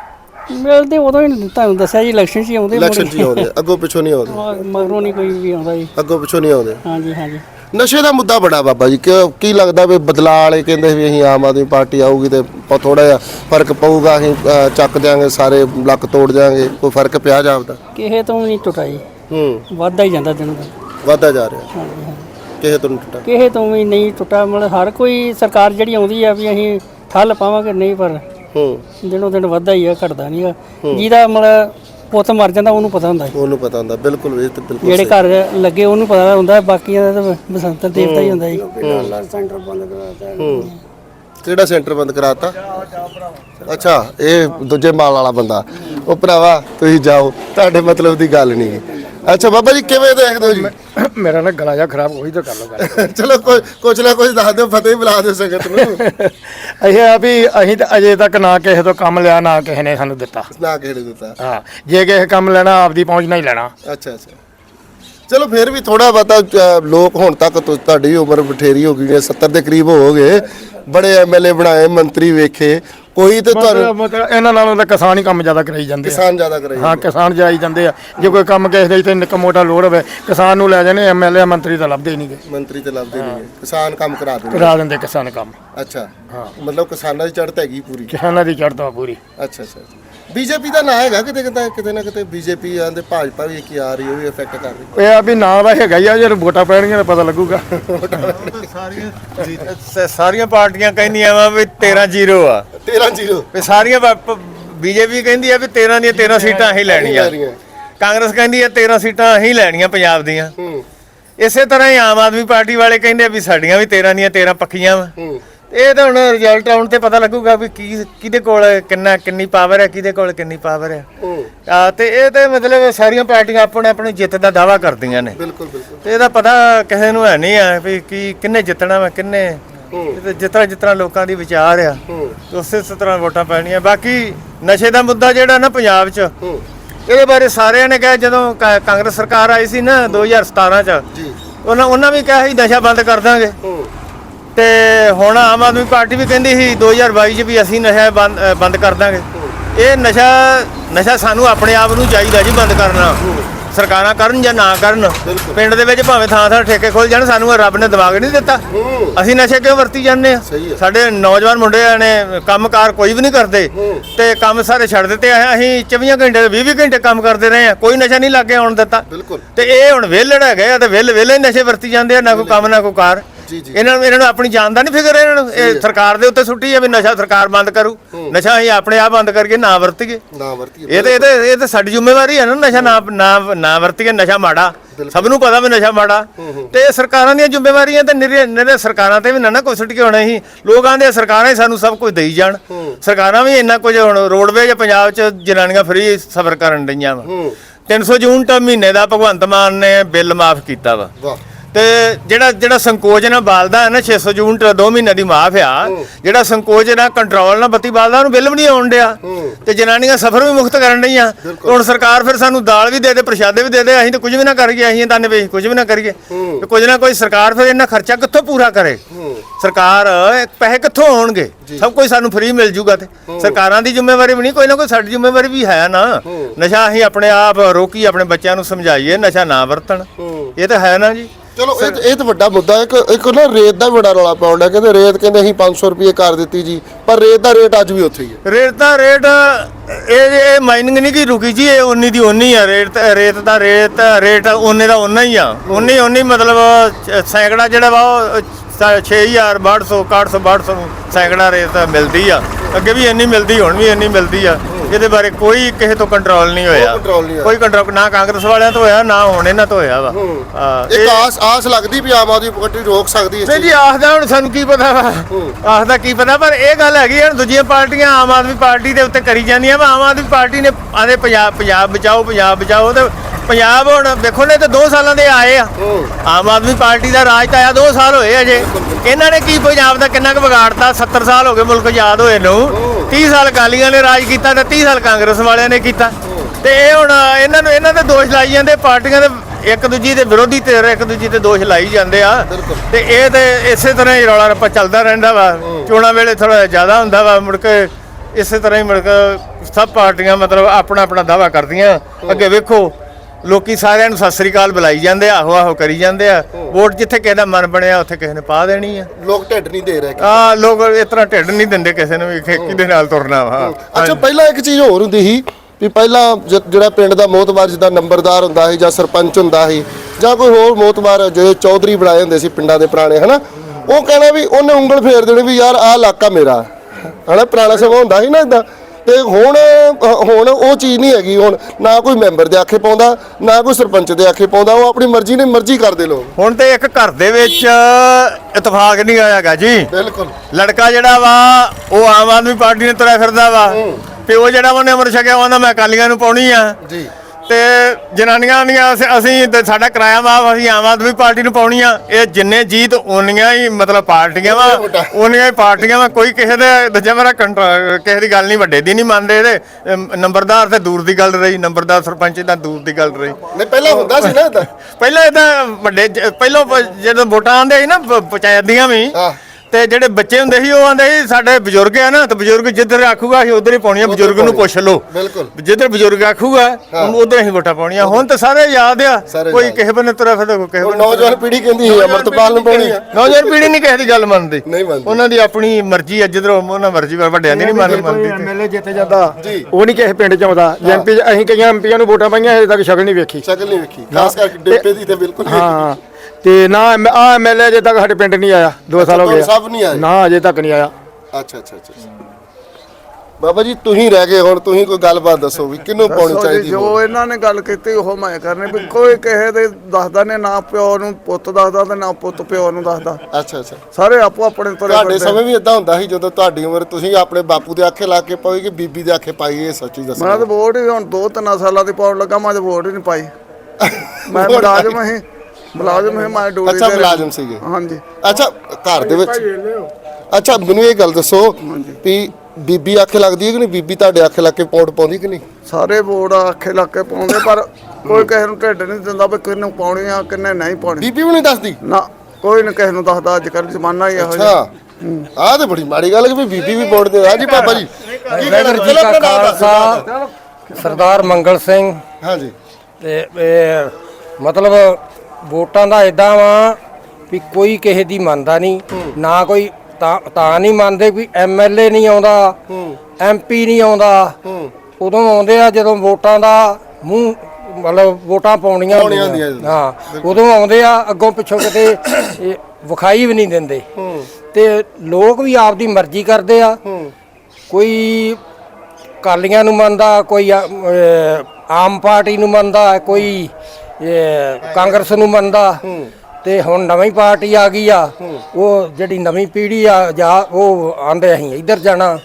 ਮਿਲਦੇ ਉਦੋਂ ਹੀ ਤੁਹਾਨੂੰ ਦੱਸਿਆ ਜੀ ਇਲੈਕਸ਼ਨ 'ਚ ਹੀ ਆਉਂਦੇ ਇਲੈਕਸ਼ਨ 'ਚ ਹੀ ਆਉਂਦੇ ਅੱਗੋਂ ਪਿੱਛੋਂ ਨਹੀਂ ਆਉਂਦੇ। ਮਗਰੋਂ ਨਹੀਂ ਕੋਈ ਵੀ ਆਉਂਦਾ ਜੀ। ਅੱਗੋਂ ਪਿੱਛੋਂ ਨਹੀਂ ਆਉਂਦੇ। ਹਾਂਜੀ ਹਾਂਜੀ। ਨਸ਼ੇ ਦਾ ਮੁੱਦਾ ਬੜਾ ਬਾਬਾ ਜੀ ਕਿ ਕੀ ਲੱਗਦਾ ਵੀ ਬਦਲਾਅ ਵਾਲੇ ਕਹਿੰਦੇ ਵੀ ਅਸੀਂ ਆਮ ਆਦਮੀ ਪਾਰਟੀ ਆਊਗੀ ਤੇ ਥੋੜਾ ਜਿਹਾ ਫ਼ਰਕ ਪਊਗਾ ਅਸੀਂ ਚੱਕ ਦਿਆਂਗੇ ਸਾਰੇ ਲੱਕ ਤੋੜ ਦਿਆਂਗੇ ਕੋਈ ਫ਼ਰਕ ਪਿਆ ਜਾਪਦਾ ਕਿਸੇ ਤੋਂ ਵੀ ਨਹੀਂ ਟੁੱਟਾ ਜੀ। ਹੂੰ। ਵੱਧਦਾ ਹੀ ਜਾਂਦਾ ਦਿਨ ਦਾ ਵਧਦਾ ਜਾ ਰਿਹਾ। ਹਾਂਜੀ ਹਾਂਜੀ। ਕਿਸੇ ਤੋਂ ਨਹੀਂ ਟੁੱਟਾ। ਕਿਸੇ ਤੋਂ ਵੀ ਨਹੀਂ ਟੁੱਟਾ ਮਤਲਬ ਹਰ ਕੋਈ ਸਰਕਾਰ ਜਿਹੜੀ ਆਉਂਦੀ ਆ ਵੀ ਅਸੀਂ ਠੱਲ ਪਾਵਾਂਗੇ ਨਹੀਂ ਪਰ ਹੂੰ। ਦਿਨੋਂ ਦਿਨ ਵੱਧਦਾ ਹੀ ਆ ਘਟਦਾ ਨਹੀਂ ਆ। ਜਿਹਦਾ ਮਤਲਬ ਪੁੱਤ ਮਰ ਜਾਂਦਾ ਉਹਨੂੰ ਪਤਾ ਹੁੰਦਾ। ਉਹਨੂੰ ਪਤਾ ਹੁੰਦਾ ਬਿਲਕੁਲ ਇਹ ਤੇ ਬਿਲਕੁਲ ਜਿਹੜੇ ਘਰ ਲੱਗੇ ਉਹਨੂੰ ਪਤਾ ਹੁੰਦਾ ਬਾਕੀਆਂ ਦਾ ਤਾਂ ਬਸੰਤ ਦੇਵਤਾ ਹੀ ਹੁੰਦਾ ਜੀ। ਹੂੰ। ਕਿਹੜਾ ਸੈਂਟਰ ਬੰਦ ਕਰਾਤਾ? ਅੱਛਾ ਇਹ ਦੂਜੇ ਮਾਲ ਵਾਲਾ ਬੰਦਾ। ਉਹ ਭਰਾਵਾ ਤੁਸੀਂ ਜਾਓ। ਤੁਹਾਡੇ ਮਤਲਬ ਦੀ ਗੱਲ ਨਹੀਂ ਅੱਛਾ ਬਾਬਾ ਜੀ ਕਿਵੇਂ ਦੇਖਦੇ ਹੋ ਜੀ? ਮੇਰਾ ਨਾ ਗਲਾ ਜਾ ਖਰਾਬ ਹੋਈ ਤਾਂ ਕਰ ਲੋ ਗੱਲ ਚਲੋ ਕੋਈ ਕੁਛ ਨਾ ਕੁਛ ਦੱਸ ਦਿਓ ਫਤਿਹ ਬੁਲਾ ਦਿਓ ਸੰਗਤ ਨੂੰ। ਇਹ ਆ ਵੀ ਅਸੀਂ ਤਾਂ ਅਜੇ ਤੱਕ ਨਾ ਕਿਸੇ ਤੋਂ ਕੰਮ ਲਿਆ ਨਾ ਕਿਸੇ ਨੇ ਸਾਨੂੰ ਦਿੱਤਾ। ਨਾ ਕਿਹੜੇ ਦਿੱਤਾ। ਹਾਂ ਜੇ ਕਿਸੇ ਕੰਮ ਲੈਣਾ ਆਪਦੀ ਪਹੁੰਚ ਨਾਲ ਹੀ ਲੈਣਾ। ਅੱਛਾ ਅੱਛਾ। ਚਲੋ ਫਿਰ ਵੀ ਥੋੜਾ ਬਹੁਤਾ ਅ, ਲੋਕ ਹੁਣ ਤੱਕ ਤੁਹਾਡੀ ਉਮਰ ਬਠੇਰੀ ਹੋ ਗਈ ਹੈ 70 ਦੇ ਕਰੀਬ ਹੋਗੇ ਬੜੇ ਐਮਐਲਏ ਬਣਾਏ ਮੰਤਰੀ ਵੇਖੇ। ਕੋਈ ਤੇ ਤੁਹਾਨੂੰ ਮਤਲਬ ਇਹਨਾਂ ਨਾਲੋਂ ਤਾਂ ਕਿਸਾਨ ਹੀ ਕੰਮ ਜ਼ਿਆਦਾ ਕਰਾਈ ਜਾਂਦੇ ਆ। ਕਿਸਾਨ ਜ਼ਿਆਦਾ ਕਰੇ ਹਾਂ ਕਿਸਾਨ ਜਾਈ ਜਾਂਦੇ ਆ। ਜੇ ਕੋਈ ਕੰਮ ਕਿਸੇ ਦੇ ਤੇ ਨਿੱਕਾ ਮੋਟਾ ਲੋੜ ਹੋਵੇ ਕਿਸਾਨ ਨੂੰ ਲੈ ਜਾਂਦੇ ਐਮਐਲਏ ਮੰਤਰੀ ਤਾਂ ਲੱਭਦੇ ਹੀ ਨਹੀਂਗੇ ਮੰਤਰੀ ਤੇ ਲੱਭਦੇ ਨਹੀਂ ਕਿਸਾਨ ਕੰਮ ਕਰਾ ਦਿੰਦੇ। ਕਰਾ ਦਿੰਦੇ ਕਿਸਾਨ ਕੰਮ। ਅੱਛਾ। ਮਤਲਬ ਕਿਸਾਨਾਂ ਦੀ ਚੜ੍ਹਤ ਹੈਗੀ ਪੂਰੀ। ਕਿਸਾਨਾਂ ਦੀ ਚੜ੍ਹਦਾ ਪੂਰੀ। ਅੱਛਾ ਅੱਛਾ। ਬੀਜੇਪੀ ਦਾ ਨਾਂ ਹੈਗਾ ਕਿਤੇ ਕਿਤੇ ਕਿਤੇ ਨਾ ਕਿਤੇ ਬੀਜੇਪੀ ਆਂਦੇ ਭਾਜਪਾ ਵੀ ਕੀ ਆ ਰਹੀ ਉਹ ਵੀ ਇਫੈਕਟ ਕਰ ਰਹੀ ਇਹ ਆ ਵੀ ਨਾਂ ਦਾ ਹੈਗਾ ਹੀ ਆ ਜੇ ਵੋਟਾਂ ਪੈਣਗੀਆਂ ਤਾਂ ਪਤਾ ਲੱਗੂਗਾ। ਸਾਰੀਆਂ ਸਾਰੀਆਂ ਪਾਰਟੀਆਂ ਕਹਿੰਦੀਆਂ ਵਾ ਵੀ 13 ਜ਼ੀਰੋ ਆ। 13 ਜ਼ੀਰੋ। ਵੀ ਸਾਰੀਆਂ ਬੀਜੇਪੀ ਕਹਿੰਦੀ ਆ ਵੀ 13 ਦੀਆਂ 13 ਸੀਟਾਂ ਅਸੀਂ ਲੈਣੀਆਂ। ਲੈਣੀਆਂ। ਕਾਂਗਰਸ ਕਹਿੰਦੀ ਆ 13 ਸੀਟਾਂ ਅਸੀਂ ਲੈਣੀਆਂ ਪੰਜਾਬ ਦੀਆਂ। ਹੂੰ। ਇਸੇ ਤਰ੍ਹਾਂ ਹੀ ਆਮ ਆਦਮੀ ਪਾਰਟੀ ਵਾਲੇ ਕਹਿੰਦੇ ਆ ਵੀ ਸਾਡੀਆਂ ਵੀ 13 ਦੀਆਂ 13 ਪੱਕੀਆਂ ਵਾ। ਹੂੰ। ਇਹ ਤਾਂ ਹੁਣ ਰਿਜ਼ਲਟ ਆਉਣ ਤੇ ਪਤਾ ਲੱਗੂਗਾ ਵੀ ਕੀ ਕਿਹਦੇ ਕੋਲ ਕਿੰਨਾ ਕਿੰਨੀ ਪਾਵਰ ਹੈ ਕਿਹਦੇ ਕੋਲ ਕਿੰਨੀ ਪਾਵਰ ਹੈ। ਹੂੰ। ਆ ਤੇ ਇਹ ਤੇ ਮਤਲਬ ਸਾਰੀਆਂ ਪਾਰਟੀਆਂ ਆਪਣੇ ਆਪਣੀ ਜਿੱਤ ਦਾ ਦਾਵਾ ਕਰਦੀਆਂ ਨੇ। ਬਿਲਕੁਲ ਬਿਲਕੁਲ। ਤੇ ਇਹਦਾ ਪਤਾ ਕਿਸੇ ਨੂੰ ਹੈ ਨਹੀਂ ਆ ਵੀ ਕੀ ਕਿੰਨੇ ਜਿੱਤਣਾ ਵਾ ਕਿੰਨੇ। ਇਹ ਤੇ ਜਿਸ ਤਰ੍ਹਾਂ ਲੋਕਾਂ ਦੀ ਵਿਚਾਰ ਆ ਹੂੰ। ਉਸੇ ਤਰ੍ਹਾਂ ਵੋਟਾਂ ਪੈਣੀਆਂ। ਬਾਕੀ ਨਸ਼ੇ ਦਾ ਮੁੱਦਾ ਜਿਹੜਾ ਨਾ ਪੰਜਾਬ 'ਚ ਹੂੰ। ਇਹਦੇ ਬਾਰੇ ਸਾਰਿਆਂ ਨੇ ਕਿਹਾ ਜਦੋਂ ਕਾਂਗਰਸ ਸਰਕਾਰ ਆਈ ਸੀ ਨਾ 2017 'ਚ ਜੀ। ਉਹਨਾਂ ਉਹਨਾਂ ਵੀ ਕਿਹਾ ਸੀ ਨਸ਼ਾ ਬੰਦ ਕਰ ਦਾਂਗੇ। ਹੂੰ। ਤੇ ਹੁਣ ਆਮ ਆਦਮੀ ਪਾਰਟੀ ਵੀ ਕਹਿੰਦੀ ਸੀ 2022 'ਚ ਵੀ ਅਸੀਂ ਨਸ਼ਾ ਬੰਦ ਅ, ਬੰਦ ਕਰ ਦਾਂਗੇ। ਇਹ ਨਸ਼ਾ ਨਸ਼ਾ ਸਾਨੂੰ ਆਪਣੇ ਆਪ ਨੂੰ ਚਾਹੀਦਾ ਜੀ ਬੰਦ ਕਰਨਾ। ਸਰਕਾਰਾਂ ਕਰਨ ਜਾਂ ਨਾ ਕਰਨ ਪਿੰਡ ਦੇ ਵਿੱਚ ਭਾਵੇਂ ਥਾਂ ਥਾਂ ਠੇਕੇ ਖੋਲ ਜਾਣ ਸਾਨੂੰ ਰੱਬ ਨੇ ਦਿਮਾਗ ਨਹੀਂ ਦਿੱਤਾ। ਹੂੰ। ਅਸੀਂ ਨਸ਼ੇ ਕਿਉਂ ਵਰਤੀ ਜਾਂਦੇ ਆ ਸਹੀ ਹੈ। ਸਾਡੇ ਨੌਜਵਾਨ ਮੁੰਡਿਆਂ ਨੇ ਕੰਮਕਾਰ ਕੋਈ ਵੀ ਨਹੀਂ ਕਰਦੇ ਤੇ ਕੰਮ ਸਾਰੇ ਛੱਡ ਦਿੱਤੇ ਆ। ਅਸੀਂ 24 ਘੰਟੇ 20 ਘੰਟੇ ਕੰਮ ਕਰਦੇ ਰਹੇ ਆ ਕੋਈ ਨਸ਼ਾ ਨਹੀਂ ਲੱਗੇ ਆਉਣ ਦਿੱਤਾ। ਬਿਲਕੁਲ। ਤੇ ਇਹ ਹੁਣ ਵਿਹਲੜ ਹੈਗੇ ਆ ਤੇ ਵਿਹਲ ਵਿਹਲੇ ਨਸ਼ੇ ਵਰਤੀ ਜਾਂਦੇ ਆ ਨਾ ਕੋਈ ਕੰਮ ਨਾ ਕੋਈ ਕਾਰ। ਇਹਨਾਂ ਨੂੰ ਇਹਨਾਂ ਨੂੰ ਆਪਣੀ ਜਾਨ ਦਾ ਨਹੀਂ ਫਿਕਰ ਇਹਨਾਂ ਨੂੰ। ਇਹ ਸਰਕਾਰ ਦੇ ਉੱਤੇ ਸੁੱਟੀ ਆ ਵੀ ਨਸ਼ਾ ਸਰਕਾਰ ਬੰਦ ਕਰੂ। ਨਸ਼ਾ ਅਸੀਂ ਆਪਣੇ ਆਪ ਬੰਦ ਕਰਕੇ ਨਾ ਵਰਤੀਏ। ਨਾ ਵਰਤੀ ਇਹ ਤੇ ਇਹ ਤੇ ਇਹ ਤੇ ਸਾਡੀ ਜ਼ਿੰਮੇਵਾਰੀ ਹੈ ਨਾ ਨਸ਼ਾ ਨਾ ਨਾ ਨਾ ਵਰਤੀਏ ਨਸ਼ਾ ਮਾੜਾ। ਸਭ ਨੂੰ ਪਤਾ ਵੀ ਨਸ਼ਾ ਮਾੜਾ। ਤੇ ਇਹ ਸਰਕਾਰਾਂ ਦੀਆਂ ਜ਼ਿੰਮੇਵਾਰੀਆਂ ਤੇ ਨਿਰੇ ਨਿਰੇ ਸਰਕਾਰਾਂ ਤੇ ਵੀ ਨਾ ਨਾ ਕੋਈ ਸੁੱਟ ਕੇ ਹੋਣਾ ਸੀ। ਲੋਕਾਂ ਦੇ ਸਰਕਾਰਾਂ ਹੀ ਸਾਨੂੰ ਸਭ ਕੁਝ ਦੇਈ ਜਾਣ। ਸਰਕਾਰਾਂ ਵੀ ਇੰਨਾ ਕੁਝ ਹੁਣ ਰੋਡਵੇਜ ਪੰਜਾਬ 'ਚ ਜਨਾਨੀਆਂ ਫ੍ਰੀ ਸਫ਼ਰ ਕਰਨ ਡਈਆਂ ਵਾ। 300 ਜੂਨ ਤਾਂ ਮਹੀਨੇ ਦਾ ਭਗਵੰਤ ਮਾਨ ਨੇ ਬਿੱਲ ਮਾਫ ਕੀਤਾ ਵਾ। ਵਾਹ। ਤੇ ਜਿਹੜਾ ਜਿਹੜਾ ਸੰਕੋਚ ਨਾਲ ਬਾਲਦਾ ਹੈ ਨਾ 600 ਯੂਨਿਟ 2 ਮਹੀਨੇ ਦੀ ਮਾਫ ਆ ਜਿਹੜਾ ਸੰਕੋਚ ਨਾਲ ਕੰਟਰੋਲ ਨਾਲ ਬੱਤੀ ਬਾਲਦਾ ਉਹਨੂੰ ਬਿੱਲ ਵੀ ਨਹੀਂ ਆਉਣ ਡਿਆ। ਤੇ ਜਨਾਨੀਆਂ ਸਫਰ ਵੀ ਮੁਕਤ ਕਰਨ ਡਈਆਂ। ਹੁਣ ਸਰਕਾਰ ਫਿਰ ਸਾਨੂੰ ਦਾਲ ਵੀ ਦੇ ਦੇ ਪ੍ਰਸ਼ਾਦੇ ਵੀ ਦੇ ਦੇ ਅਸੀਂ ਤਾਂ ਕੁਝ ਵੀ ਨਾ ਕਰੀਏ ਅਸੀਂ ਤਾਂ ਨੇ ਕੁਝ ਵੀ ਨਾ ਕਰੀਏ। ਤੇ ਕੁਝ ਨਾ ਕੋਈ ਸਰਕਾਰ ਫਿਰ ਇਹਨਾਂ ਖਰਚਾ ਕਿੱਥੋਂ ਪੂਰਾ ਕਰੇ? ਸਰਕਾਰ ਪੈਸੇ ਕਿੱਥੋਂ ਆਉਣਗੇ? ਸਭ ਕੁਝ ਸਾਨੂੰ ਫ੍ਰੀ ਮਿਲ ਜੂਗਾ ਤੇ। ਸਰਕਾਰਾਂ ਦੀ ਜ਼ਿੰਮੇਵਾਰੀ ਵੀ ਨਹੀਂ ਕੋਈ ਨਾ ਕੋਈ ਸਾਡੀ ਜ਼ਿੰਮੇਵਾਰੀ ਵੀ ਹੈ ਨਾ। ਨਸ਼ਾ ਅਸੀਂ ਆਪਣੇ ਆਪ ਰੋਕੀ ਆਪਣੇ ਬੱਚਿਆਂ ਨੂੰ ਸਮਝਾਈਏ ਨਸ਼ਾ ਨਾ ਵਰਤਣ। ਇਹ ਤਾਂ ਹੈ ਨਾ ਜੀ। ਚਲੋ ਇਹ ਇਹ ਤਾਂ ਵੱਡਾ ਮੁੱਦਾ ਹੈ। ਇੱਕ ਇੱਕ ਨਾ ਰੇਤ ਦਾ ਬੜਾ ਰੌਲਾ ਪਾਉਂਦਾ ਕਹਿੰਦੇ ਰੇਤ ਕਹਿੰਦੇ ਅਸੀਂ 500 ਰੁਪਏ ਕਰ ਦਿੱਤੀ ਜੀ। ਪਰ ਰੇਤ ਦਾ ਰੇਟ ਅੱਜ ਵੀ ਉੱਥੇ ਹੀ ਹੈ। ਰੇਟ ਦਾ ਰੇਟ ਇਹ ਇਹ ਮਾਈਨਿੰਗ ਨਹੀਂ ਕੀ ਰੁਕੀ ਜੀ ਇਹ ਉਨੀ ਦੀ ਉਨੀ ਆ। ਰੇਟ ਤਾਂ- ਰੇਤ ਦਾ ਰੇਟ ਰੇਟ ਉਨੇ ਦਾ ਉਨਾ ਹੀ ਆ। ਉਨੀ ਉਨੀ ਮਤਲਬ ਅ, ਸੈਂਕੜਾ ਜਿਹੜਾ ਵਾ ਉਹ 6000 1200 6100 1200 ਨੂੰ ਸੈਂਕੜਾ ਰੇਤ ਮਿਲਦੀ ਆ। ਅੱਗੇ ਵੀ ਇੰਨੀ ਮਿਲਦੀ ਹੁਣ ਵੀ ਇੰਨੀ ਮਿਲਦੀ ਆ। ਇਹਦੇ ਬਾਰੇ ਕੋਈ ਕਿਸੇ ਤੋਂ ਕੰਟਰੋਲ ਨਹੀਂ ਹੋਇਆ। control ਨਹੀਂ ਹੋਇਆ। ਕੋਈ ਕੰਟਰੋਲ ਨਾ ਕਾਂਗਰਸ ਵਾਲਿਆਂ ਤੋਂ ਹੋਇਆ ਨਾ ਹੁਣ ਇਹਨਾਂ ਤੋਂ ਹੋਇਆ ਵਾ। ਹਾਂ, ਇੱਕ ਆਸ ਆਸ ਲੱਗਦੀ ਵੀ ਆਮ ਆਦਮੀ ਪਾਰਟੀ ਰੋਕ ਸਕਦੀ ਇਸ ਨਹੀਂ ਜੀ ਆਖਦਾ ਹੁਣ ਸਾਨੂੰ ਕੀ ਪਤਾ ਵਾ। ਆਖਦਾ ਕੀ ਪਤਾ ਪਰ ਇਹ ਗੱਲ ਹੈਗੀ ਹੁਣ ਦੂਜੀਆਂ ਪਾਰਟੀਆਂ ਆਮ ਆਦਮੀ ਪਾਰਟੀ ਦੇ ਉੱਤੇ ਕਰੀ ਜਾਂਦੀਆਂ ਵਾ। ਆਮ ਆਦਮੀ ਪਾਰਟੀ ਨੇ ਆਦੇ ਪੰਜਾਬ ਪੰਜਾਬ ਬਚਾਓ ਪੰਜਾਬ ਬਚਾਓ ਤੇ ਪੰਜਾਬ ਹੁਣ ਵੇਖੋ ਨੇ ਤੇ 2 ਸਾਲਾਂ ਦੇ ਆਏ ਆ। ਆਮ ਆਦਮੀ ਪਾਰਟੀ ਦਾ ਰਾਜ ਤਾਂ ਆਇਆ 2 ਸਾਲ ਹੋਏ ਅਜੇ। ਇਹਨਾਂ ਨੇ ਕੀ ਪੰਜਾਬ ਦਾ ਕਿੰਨਾ ਕੁ ਵਿਗਾੜਤਾ? 70 ਸਾਲ ਹੋ ਗਏ ਮੁਲਕ ਆਜ਼ਾਦ ਹੋਏ ਨੂੰ। 30 ਸਾਲ ਅਕਾਲੀਆਂ ਨੇ ਰਾਜ ਕੀਤਾ ਤੇ 30 ਸਾਲ ਕਾਂਗਰਸ ਵਾਲਿਆਂ ਨੇ ਕੀਤਾ। ਤੇ ਇਹ ਹੁਣ ਇਹਨਾਂ ਨੂੰ ਇਹਨਾਂ ਤੇ ਦੋਸ਼ ਲਾਈ ਜਾਂਦੇ ਪਾਰਟੀਆਂ ਦੇ ਇੱਕ ਦੂਜੀ ਦੇ ਵਿਰੋਧੀ ਧਿਰ ਇੱਕ ਦੂਜੀ ਤੇ ਦੋਸ਼ ਲਾਈ ਜਾਂਦੇ ਆ। ਤੇ ਇਹ ਤੇ ਇਸੇ ਤਰ੍ਹਾਂ ਹੀ ਰੌਲਾ ਰੱਪਾ ਚੱਲਦਾ ਰਹਿੰਦਾ ਵਾ। ਚੋਣਾਂ ਵੇਲੇ ਥੋੜਾ ਜ਼ਿਆਦਾ ਹੁੰਦਾ ਵਾ ਮੁੜ ਕੇ ਇਸੇ ਤਰ੍ਹਾਂ ਹੀ ਮੁੜ ਕੇ ਸਭ ਪਾਰਟੀਆਂ ਮਤਲਬ ਆਪਣਾ ਆਪਣਾ ਦਾਵਾ ਕਰਦੀਆਂ। ਅੱਗੇ ਵੇਖੋ ਲੋਕੀ ਸਾਰਿਆਂ ਨੂੰ ਸਤਿ ਸ੍ਰੀ ਅਕਾਲ ਬੁਲਾਈ ਜਾਂਦੇ ਆ ਆਹੋ ਆਹੋ ਕਰੀ ਜਾਂਦੇ ਆ। ਵੋਟ ਜਿੱਥੇ ਕਿਸੇ ਦਾ ਮਨ ਬਣਿਆ ਉੱਥੇ ਕਿਸੇ ਨੇ ਪਾ ਦੇਣੀ ਆ। ਲੋਕ ਢਿੱਡ ਨਹੀਂ ਦੇ ਰਹੇ ਆ ਲੋਕ ਇਸ ਤਰ੍ਹਾਂ ਢਿੱਡ ਨਹੀਂ ਦਿੰਦੇ ਕਿਸੇ ਨੂੰ ਵੀ ਕਿ- ਕਿਹਦੇ ਨਾਲ ਤੁਰਨਾ ਵਾ। ਅੱਛਾ ਪਹਿਲਾਂ ਇੱਕ ਚੀਜ਼ ਹੋਰ ਹੁੰਦੀ ਸੀ ਵੀ ਪਹਿਲਾਂ ਜ- ਜਿਹੜਾ ਪਿੰਡ ਦਾ ਮੋਤਬਾਰ ਜਿੱਦਾਂ ਨੰਬਰਦਾਰ ਹੁੰਦਾ ਸੀ ਜਾਂ ਸਰਪੰਚ ਹੁੰਦਾ ਸੀ ਜਾਂ ਕੋਈ ਹੋਰ ਮੋਤਬਾਰ ਜਿਹੜੇ ਚੌਧਰੀ ਬਣਾਏ ਹੁੰਦੇ ਸੀ ਪਿੰਡਾਂ ਦੇ ਪੁਰਾਣੇ ਹਨਾ? ਉਹ ਕਹਿਣਾ ਵੀ ਉਹਨੇ ਉਂਗਲ ਫੇਰ ਦੇਣੀ ਵੀ ਯਾਰ ਆਹ ਇਲਾਕਾ ਮੇਰਾ। ਹਨਾ ਪੁਰਾਣਾ ਸਮਾਂ ਹੁੰਦਾ ਸੀ ਨਾ ਇਦਾਂ ਤੇ ਹੁਣ ਹੁਣ ਉਹ ਚੀਜ਼ ਨਹੀਂ ਹੈਗੀ ਹੁਣ ਨਾ ਕੋਈ ਮੈਂਬਰ ਦੇ ਆਖੇ ਪਾਉਂਦਾ ਨਾ ਕੋਈ ਸਰਪੰਚ ਦੇ ਆਖੇ ਪਾਉਂਦਾ ਉਹ ਆਪਣੀ ਮਰਜ਼ੀ ਨੇ ਮਰਜ਼ੀ ਕਰਦੇ ਲੋਕ। ਹੁਣ ਤੇ ਇੱਕ ਘਰ ਦੇ ਵਿੱਚ ਇਤਫਾਕ ਨਹੀਂ ਆਇਆਗਾ ਜੀ। ਬਿਲਕੁਲ। ਲੜਕਾ ਜਿਹੜਾ ਵਾ ਉਹ ਆਮ ਆਦਮੀ ਪਾਰਟੀ ਨੇ ਤੁਰਿਆ ਫਿਰਦਾ ਵਾ। ਉਹ ਜਿਹੜਾ ਉਹਨੇ ਅਮਰ ਛਕਿਆ ਉਹ ਆਂਦਾ ਮੈਂ ਅਕਾਲੀਆਂ ਨੂੰ ਪਾਉਣੀ ਆ। ਜੀ। ਤੇ ਜਨਾਨੀਆਂ ਦੀਆਂ ਅਸੀਂ- ਅਸੀਂ ਤੇ ਸਾਡਾ ਕਿਰਾਇਆ ਮਾਫ ਅਸੀਂ ਆਮ ਆਦਮੀ ਪਾਰਟੀ ਨੂੰ ਪਾਉਣੀ ਆ। ਇਹ ਜਿੰਨੇ ਜੀਤ ਉਨੀਆਂ ਹੀ ਮਤਲਬ ਪਾਰਟੀਆਂ ਵਾ। ਉਨੀਆਂ ਹੀ ਪਾਰਟੀਆਂ ਵਾ। ਕੋਈ ਕਿਸੇ ਦੇ ਦੂਜਾ ਮੇਰਾ ਕੰਟਰ- ਕਿਸੇ ਦੀ ਗੱਲ ਨਹੀਂ ਵੱਡੇ ਦੀ ਨਹੀਂ ਮੰਨਦੇ ਇਹਦੇ। ਅਮ, ਨੰਬਰਦਾਰ ਤੇ ਦੂਰ ਦੀ ਗੱਲ ਰਹੀ ਨੰਬਰਦਾਰ ਸਰਪੰਚ ਤਾਂ ਦੂਰ ਦੀ ਗੱਲ ਰਹੀ। ਨਹੀਂ ਪਹਿਲਾਂ ਹੁੰਦਾ ਸੀ ਨਾ ਇਦਾਂ ਪਹਿਲਾਂ ਇਹਦਾ ਵੱਡੇ ਜ- ਪਹਿਲਾਂ ਪ- ਜਦੋਂ ਵੋਟਾਂ ਆਉਂਦੇ ਸੀ ਨਾ ਪ- ਪੰਚਾਇਤ ਦੀਆਂ ਵੀ ਹਾਂ। ਤੇ ਜਿਹੜੇ ਬੱਚੇ ਹੁੰਦੇ ਸੀ ਉਹ ਆਂਦੇ ਸੀ ਸਾਡੇ ਬਜ਼ੁਰਗ ਆ ਨਾ ਤੇ ਬਜ਼ੁਰਗ ਜਿੱਧਰ ਆਖੂਗਾ ਅਸੀਂ ਉਧਰ ਹੀ ਪਾਉਣੀਆਂ ਬਜ਼ੁਰਗ ਨੂੰ ਪੁੱਛ ਲਓ। ਬਿਲਕੁਲ। ਜਿੱਧਰ ਬਜ਼ੁਰਗ ਆਖੂਗਾ ਉਹਨੂੰ ਉਧਰ ਅਸੀਂ ਵੋਟਾਂ ਪਾਉਣੀਆਂ। ਹੁਣ ਤਾਂ ਸਾਰੇ ਯਾਦ ਆ ਕੋਈ। ਕਿਸੇ ਬੰਨੇ ਤੁਰਿਆ ਫਿਰਦਾ ਕੋਈ ਕਿਸੇ ਬੰਨੇ ਨੌਜਵਾਨ ਪੀੜ੍ਹੀ ਕਹਿੰਦੀ ਸੀ ਅਮਰਤਪਾਲ ਨੂੰ ਪਾਉਣੀ ਆ। ਨੌਜਵਾਨ ਪੀੜ੍ਹੀ ਨਹੀਂ ਕਿਸੇ ਦੀ ਗੱਲ ਮੰਨਦੀ। ਨਹੀਂ ਮੰਨਦੀ। ਉਹਨਾਂ ਦੀ ਆਪਣੀ ਮਰਜ਼ੀ ਆ ਜਿੱਧਰ ਉਹਨਾਂ ਮਰਜ਼ੀ ਵੱਡਿਆਂ ਦੀ ਨਹੀਂ ਮੰਨ ਮੰਨਦੀ। ਐਮਐਲਏ ਜਿੱਤ ਜਾਂਦਾ। ਉਹ ਨਹੀਂ ਕਿਸੇ ਪਿੰਡ ਚ ਆਉਂਦਾ। ਐਮਪੀ ਅਸੀਂ ਕਈਆਂ ਐਮਪੀਆਂ ਨੂੰ ਵੋਟਾਂ ਪਾਈਆਂ ਹਜੇ ਤੱਕ ਸ਼ਕਲ ਨਹੀਂ ਵੇਖੀ। ਸ਼ਕਲ ਨਹੀਂ ਵੇਖੀ। ਖਾਸ ਕਰਕੇ ਡਿੱਪੇ ਦੀ ਤੇ ਬਿਲਕੁਲ ਹਾਂ। ਤੇ ਨਾ ਆ ਐਮਐਲਏ ਅਜੇ ਤੱਕ ਸਾਡੇ ਪਿੰਡ ਨਹੀਂ ਆਇਆ 2 ਸਾਲ ਹੋ ਗਏ ਸਭ ਨਹੀਂ ਆਏ? ਨਾ ਅਜੇ ਤੱਕ ਨਹੀਂ ਆਇਆ। ਅੱਛਾ ਅੱਛਾ ਅੱਛਾ। ਬਾਬਾ ਜੀ ਤੁਸੀਂ ਰਹਿ ਗਏ ਹੁਣ ਤੁਸੀਂ ਕੋਈ ਗੱਲਬਾਤ ਦੱਸੋ ਵੀ ਕਿਹਨੂੰ ਪਾਉਣੀ ਦੱਸੋ ਜੀ, ਚਾਹੀਦੀ ਜੋ? ਇਹਨਾਂ ਨੇ ਗੱਲ ਕੀਤੀ ਉਹ ਮੈਂ ਕਰਨੀ। ਵੀ ਕੋਈ ਕਿਸੇ ਦੇ ਦੱਸਦਾ ਨੇ ਨਾ ਪਿਓ ਨੂੰ ਪੁੱਤ ਦੱਸਦਾ ਤੇ ਨਾ ਪੁੱਤ ਪਿਓ ਨੂੰ ਦੱਸਦਾ। ਅੱਛਾ ਅੱਛਾ। ਸਾਰੇ ਆਪੋ ਆਪਣੇ ਤੁਰੇ ਤੁਹਾਡੇ। ਸਮੇਂ ਵੀ ਇਦਾਂ ਹੁੰਦਾ ਸੀ ਜਦੋਂ ਤੁਹਾਡੀ ਉਮਰ ਤੁਸੀਂ ਆਪਣੇ ਬਾਪੂ ਦੇ ਆਖੇ ਲਾ ਕੇ ਪਾਓਗੇ ਕਿ ਬੀਬੀ ਦੇ ਆਖੇ ਪਾਈਏ ਇਹ ਸੱਚੀ ਮੈਂ ਦੱਸੋ ਤਾਂ ਵੋਟ ਹੀ ਹੁਣ ਦੋ ਤਿੰਨ ਸਾਲਾਂ ਦੀ ਪਾਉਣ ਲੱਗਾ ਮੈਂ ਤਾਂ ਵੋਟ ਹੀ ਨਹੀਂ ਪਾਈ। ਮੈਂ ਮੁਲਾਜ਼ਮ ਹੀ। ਮੁਲਾਜ਼ਮ ਹੀ ਮੈਂ ਡਿਊਟੀ ਅੱਛਾ ਮੁਲਾਜ਼ਮ ਸੀਗੇ। ਹਾਂਜੀ। ਅੱਛਾ ਘਰ ਦੇ ਵਿੱਚ ਅੱਛਾ ਮੈਨੂੰ ਇਹ ਗੱਲ ਦੱਸੋ ਵੀ ਬੀਬੀ ਆਖੇ ਲੱਗਦੀ ਹੈ ਕਿ ਨਹੀਂ? ਬੀਬੀ ਤੁਹਾਡੇ ਆਖੇ ਲਾ ਕੇ ਵੋਟ ਪਾਉਂਦੀ ਕਿ ਨਹੀਂ? ਸਾਰੇ ਵੋਟ ਆਖੇ ਲੱਗ ਕੇ ਪਾਉਂਦੇ ਪਰ ਕੋਈ ਕਿਸੇ ਨੂੰ ਢਿੱਡ ਨਹੀਂ ਦਿੰਦਾ ਵੀ ਕਿਹਨੂੰ ਪਾਉਣੀ ਆ ਕਿੰਨੇ ਨਹੀਂ ਪਾਉਣੀ। ਬੀਬੀ ਵੀ ਨਹੀਂ ਦੱਸਦੀ? ਨਾ ਕੋਈ ਨਹੀਂ ਕਿਸੇ ਨੂੰ ਦੱਸਦਾ ਅੱਜ ਕੱਲ੍ਹ ਜ਼ਮਾਨਾ ਹੀ ਇਹੋ ਜਿਹਾ। ਅੱਛਾ। ਆਹ ਤੇ ਬੜੀ ਮਾੜੀ ਗੱਲ ਹੈ ਕਿ ਵੀ ਬੀਬੀ ਵੀ ਵੋਟ ਦੇ ਹਾਂਜੀ ਬਾਬਾ ਜੀ? ਵਾਹਿਗੁਰੂ ਜੀ ਕਾ। ਖਾਲਸਾ ਸਰਦਾਰ ਮੰਗਲ ਸਿੰਘ। ਹਾਂਜੀ। ਤੇ ਇਹ ਮਤਲਬ ਵੋਟਾਂ ਦਾ ਇਦਾਂ ਵਾ ਵੀ ਕੋਈ ਕਿਸੇ ਦੀ ਮੰਨਦਾ ਨਹੀਂ ਨਾ ਕੋਈ ਤਾਂ ਤਾਂ ਨਹੀਂ ਮੰਨਦੇ ਵੀ ਐਮਐਲਏ ਨਹੀਂ ਆਉਂਦਾ ਐਮਪੀ ਨਹੀਂ ਆਉਂਦਾ। ਉਦੋਂ ਆਉਂਦੇ ਆ ਜਦੋਂ ਵੋਟਾਂ ਦਾ ਮੂੰਹ ਮਤਲਬ ਵੋਟਾਂ ਪਾਉਣੀਆਂ ਹੁੰਦੀਆਂ। ਹਾਂ ਉਦੋਂ ਆਉਂਦੇ ਆ ਅੱਗੋਂ ਪਿੱਛੋਂ ਕਿਤੇ (coughs) ਵਿਖਾਈ ਵੀ ਨਹੀਂ ਦਿੰਦੇ। ਤੇ ਲੋਕ ਵੀ ਆਪਦੀ ਮਰਜ਼ੀ ਕਰਦੇ ਆ। ਕੋਈ ਕਾਲੀਆਂ ਨੂੰ ਮੰਨਦਾ ਕੋਈ ਆਮ ਪਾਰਟੀ ਨੂੰ ਮੰਨਦਾ ਕੋਈ ਇਹ ਕਾਂਗਰਸ ਨੂੰ ਮੰਨਦਾ। ਤੇ ਹੁਣ ਨਵੀਂ ਪਾਰਟੀ ਆ ਗਈ ਆ ਉਹ ਜਿਹੜੀ ਨਵੀਂ ਪੀੜ੍ਹੀ ਆ ਜਾਂ ਉਹ ਆਂਦੇ ਅਸੀਂ ਇੱਧਰ ਜਾਣਾ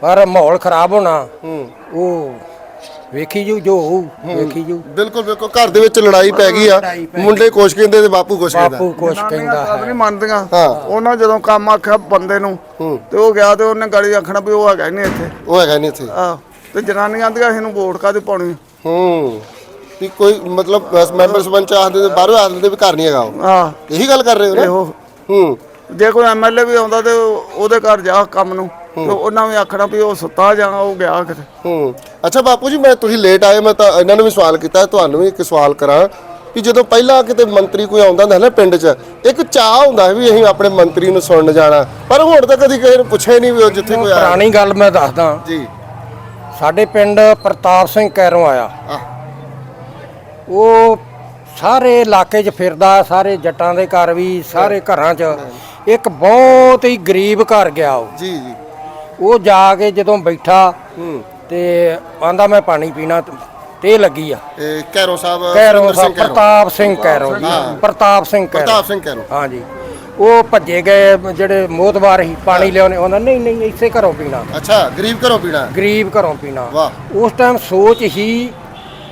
ਪਰ ਮਾਹੌਲ ਖਰਾਬ ਹੋਣਾ ਉਹ ਵੇਖੀ ਜੂ ਜੋ ਹੋਊ ਵੇਖੀ ਜੂ। ਬਿਲਕੁਲ ਬਿਲਕੁਲ। ਘਰ ਦੇ ਵਿੱਚ ਲੜਾਈ ਪੈ ਗਈ ਆ। ਮੁੰਡੇ ਕੁਛ ਕਹਿੰਦੇ ਤੇ ਬਾਪੂ ਕੁਛ ਕਹਿੰਦਾ। ਬਾਪੂ ਕੁਛ ਕਹਿੰਦਾ ਤਾਂ ਨਹੀਂ ਮੰਨਦੀਆਂ। ਹਾਂ। ਉਹਨਾਂ ਜਦੋਂ ਕੰਮ ਆਖਿਆ ਬੰਦੇ ਨੂੰ ਤੇ ਉਹ ਗਿਆ ਤੇ ਉਹਨੇ ਗਾੜੀ ਆਖਣਾ ਵੀ ਉਹ ਹੈਗਾ ਹੀ ਨਹੀਂ ਇੱਥੇ। ਉਹ ਹੈਗਾ ਨਹੀਂ ਇੱਥੇ। ਆਹ ਤੇ ਜਨਾਨੀਆਂ ਆਂਦੀਆਂ ਇਹਨੂੰ ਵੋਟ ਕਾਹਦੀ ਪਾਉਣੀ ਹੂੰ। ਵੀ ਕੋਈ ਮਤਲਬ ਬਸ ਮੈਂਬਰ ਸਰਪੰਚ ਆਖਦੇ ਤੇ ਬਾਹਰੋਂ ਆਖਦੇ ਵੀ ਘਰ ਨਹੀਂ ਹੈਗਾ ਉਹ। ਆਹ ਇਹੀ ਗੱਲ ਕਰ ਰਹੇ ਹੋ ਨਾ? ਇਹੋ। ਹੂੰ। ਜੇ ਕੋਈ ਐਮਐਲਏ ਵੀ ਆਉਂਦਾ ਤੇ ਉਹ- ਉਹਦੇ ਘਰ ਜਾ ਕੰਮ ਨੂੰ ਤੇ ਉਹਨਾਂ ਵੀ ਆਖਣਾ ਵੀ ਉਹ ਸੁੱਤਾ ਜਾਂ ਉਹ ਗਿਆ ਕਿਤੇ। ਹੂੰ। ਅੱਛਾ ਬਾਪੂ ਜੀ ਮੈਂ ਤੁਸੀਂ ਲੇਟ ਆਏ ਮੈਂ ਤਾਂ ਇਹਨਾਂ ਨੂੰ ਵੀ ਸਵਾਲ ਕੀਤਾ ਤੁਹਾਨੂੰ ਵੀ ਇੱਕ ਸਵਾਲ ਕਰਾਂ ਕਿ ਜਦੋਂ ਪਹਿਲਾਂ ਕਿਤੇ ਮੰਤਰੀ ਕੋਈ ਆਉਂਦਾ ਹੁੰਦਾ ਨਾ ਪਿੰਡ 'ਚ ਇੱਕ ਚਾਹ ਹੁੰਦਾ ਵੀ ਅਸੀਂ ਆਪਣੇ ਮੰਤਰੀ ਨੂੰ ਸੁਣਨ ਜਾਣਾ ਪਰ ਹੁਣ ਤਾਂ ਕਦੀ ਕਿਸੇ ਨੂੰ ਪੁੱਛਿਆ ਨਹੀਂ ਵੀ ਉਹ ਜਿੱਥੇ ਕੋਈ ਆਇਆ। ਪੁਰਾਣੀ ਗੱਲ ਮੈਂ ਦੱਸਦਾ। ਜੀ। ਸਾਡੇ ਪਿੰਡ ਪ੍ਰਤਾਪ ਸਿੰਘ ਕੈਰੋਂ ਆਇਆ। ਆਹ। ਉਹ ਸਾਰੇ ਇਲਾਕੇ 'ਚ ਫਿਰਦਾ ਸਾਰੇ ਜੱਟਾਂ ਦੇ ਘਰ ਵੀ ਸਾਰੇ ਘਰਾਂ 'ਚ। ਇੱਕ ਬਹੁਤ ਹੀ ਗਰੀਬ ਘਰ ਗਿਆ ਉਹ। ਜੀ ਜੀ। ਉਹ ਜਾ ਕੇ ਜਦੋਂ ਬੈਠਾ ਹੂੰ। ਤੇ ਆਂਦਾ ਮੈਂ ਪਾਣੀ ਪੀਣਾ ਤੇ ਲੱਗੀ ਆ। ਇਹ ਕੈਰੋ ਸਾਹਿਬ ਕੈਰੋਂ ਪ੍ਰਤਾਪ ਸਿੰਘ ਕੈਰੋਂ ਜੀ। ਹਾਂ। ਪ੍ਰਤਾਪ ਸਿੰਘ ਕੈਰੋਂ। ਪ੍ਰਤਾਪ ਸਿੰਘ ਕੈਰੋ। ਹਾਂਜੀ ਉਹ ਭੱਜੇ ਗਏ ਜਿਹੜੇ ਮੋਤਬਾਰ ਸੀ ਪਾਣੀ ਲਿਆਉਣੇ। ਉਹਨਾਂ ਨਹੀਂ ਨਹੀਂ ਇੱਥੇ ਘਰੋਂ ਪੀਣਾ। ਅੱਛਾ ਗਰੀਬ ਘਰੋਂ ਪੀਣਾ। ਗਰੀਬ ਘਰੋਂ ਪੀਣਾ। ਵਾਹ। ਉਸ ਟਾਈਮ ਸੋਚ ਹੀ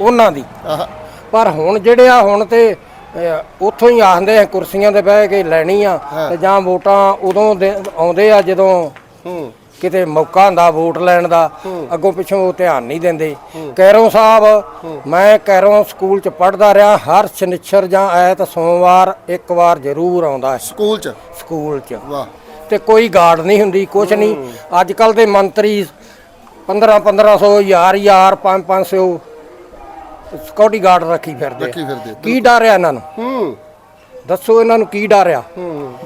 ਉਹਨਾਂ ਦੀ। ਆਹ। ਪਰ ਹੁਣ ਜਿਹੜੇ ਆ ਹੁਣ ਤੇ ਅਹ, ਉੱਥੋਂ ਹੀ ਆਖਦੇ ਆ ਕੁਰਸੀਆਂ ਤੇ ਬਹਿ ਕੇ ਲੈਣੀ ਆ ਤੇ ਜਾਂ ਵੋਟਾਂ ਉਦੋਂ ਦੇ- ਆਉਂਦੇ ਆ ਜਦੋਂ ਹੂੰ। ਕਿਤੇ ਮੌਕਾ ਹੁੰਦਾ ਵੋਟ ਲੈਣ ਦਾ ਅੱਗੋਂ ਪਿੱਛੋਂ ਉਹ ਧਿਆਨ ਨਹੀਂ ਦਿੰਦੇ। ਕੈਰੋਂ ਸਾਹਿਬ ਮੈਂ ਕੈਰੋਂ ਸਕੂਲ ਚ ਪੜ੍ਹਦਾ ਰਿਹਾ ਹਰ ਸ਼ਨੀਚਰ ਜਾਂ ਐਤ ਸੋਮਵਾਰ ਇੱਕ ਵਾਰ ਜ਼ਰੂਰ ਆਉਂਦਾ ਸਕੂਲ 'ਚ? ਸਕੂਲ ਚ। ਵਾਹ। ਤੇ ਕੋਈ ਗਾਰਡ ਨਹੀਂ ਹੁੰਦੀ ਕੁਛ ਨਹੀਂ। ਅੱਜ ਕੱਲ ਦੇ ਮੰਤਰੀ 15 1500 ਹਜ਼ਾਰ ਹਜ਼ਾਰ 5 500 ਸਿਕਿਉਰਿਟੀ ਗਾਰਡ ਰੱਖੀ ਫਿਰਦੇ ਰੱਖੀ। ਕੀ ਡਰ ਆ ਇਹਨਾਂ ਨੂੰ? ਹੂੰ। ਦੱਸੋ ਇਹਨਾਂ ਨੂੰ ਕੀ ਡਰ ਆ?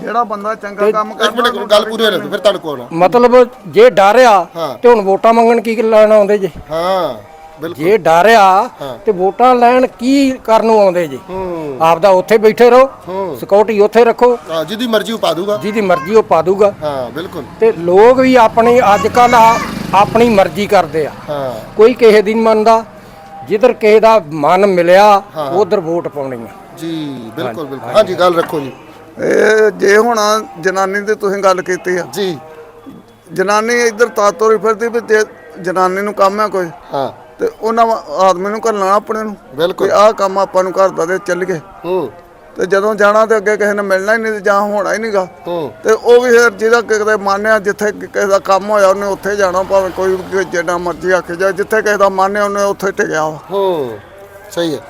ਜਿਹੜਾ ਬੰਦਾ ਚੰਗਾ ਕੰਮ ਇੱਕ ਮਿੰਟ ਕਰਦਾ ਗੱਲ ਪੂਰੀ ਹੋ ਫਿਰ ਤੁਹਾਡੇ ਕੋਲ ਮਤਲਬ ਜੇ ਡਰ ਆ ਹਾਂ। ਤੇ ਹੁਣ ਵੋਟਾਂ ਮੰਗਣ ਕੀ ਲੈਣ ਆਉਂਦੇ ਜੇ? ਹਾਂ ਬਿਲਕੁਲ। ਜੇ ਡਰ ਆ ਤੇ ਵੋਟਾਂ ਲੈਣ ਕੀ ਕਰਨ ਨੂੰ ਆਉਂਦੇ ਜੀ? ਆਪਦਾ ਉੱਥੇ ਬੈਠੇ ਰਹੋ ਸਿਕਿਉਰਿਟੀ ਉੱਥੇ ਰੱਖੋ। ਹਾਂ ਜਿਹਦੀ ਮਰਜ਼ੀ ਉਹ ਪਾ ਦੂਗਾ। ਜਿਹਦੀ ਮਰਜ਼ੀ ਉਹ ਪਾ ਦੂਗਾ। ਹਾਂ ਬਿਲਕੁਲ। ਤੇ ਲੋਕ ਵੀ ਆਪਣੀ ਅੱਜ ਕੱਲ ਆਪਣੀ ਮਰਜ਼ੀ ਕਰਦੇ ਆ। ਹਾਂ। ਕੋਈ ਕਿਸੇ ਦੀ ਨਹੀਂ ਮੰਨਦਾ। ਜਿੱਧਰ ਕਿਸੇ ਦਾ ਮਨ ਮਿਲਿਆ ਉਧਰ ਵੋਟ ਪਾਉਣੀ ਆ ਜੀ ਬਿਲਕੁਲ ਬਿਲਕੁਲ। ਹਾਂਜੀ ਗੱਲ ਰੱਖੋ ਜੀ। ਇਹ ਜੇ ਹੁਣ ਜਨਾਨੀ ਦੀ ਤੁਸੀਂ ਗੱਲ ਕੀਤੀ ਆ। ਜੀ। ਜਨਾਨੀ ਇੱਧਰ ਤਾਤੋਰੀ ਫਿਰਦੀ ਵੀ ਜੇ ਜਨਾਨੀ ਨੂੰ ਕੰਮ ਹੈ ਕੋਈ ਹਾਂ। ਤੇ ਉਹਨਾਂ ਆਦਮੀ ਨੂੰ ਘੱਲਣਾ ਆਪਣੇ ਨੂੰ। ਬਿਲਕੁਲ। ਆਹ ਕੰਮ ਆਪਾਂ ਨੂੰ ਘਰ ਦਾ ਦੇ ਚੱਲ ਗਏ। ਹੂੰ। ਤੇ ਜਦੋਂ ਜਾਣਾ ਤੇ ਅੱਗੇ ਕਿਸੇ ਨੇ ਮਿਲਣਾ ਹੀ ਨਹੀਂ ਤੇ ਜਾਂ ਹੋਣਾ ਹੀ ਨਹੀਂਗਾ ਤੇ ਉਹ ਵੀ ਫਿਰ ਜਿਹਦਾ ਕਿਤੇ ਮੰਨਿਆ ਜਿੱਥੇ ਕਿਸੇ ਦਾ ਕੰਮ ਹੋਇਆ ਉਹਨੇ ਉੱਥੇ ਜਾਣਾ ਭਾਵੇਂ ਕੋਈ ਜਿੰਨਾ ਮਰਜ਼ੀ ਆਖੇ ਜਾ ਜਿੱਥੇ ਕਿਸੇ ਦਾ ਮੰਨਿਆ ਉਹਨੇ ਉੱਥੇ ਟਿਕਿਆ ਹੂੰ ਸਹੀ ਹੈ।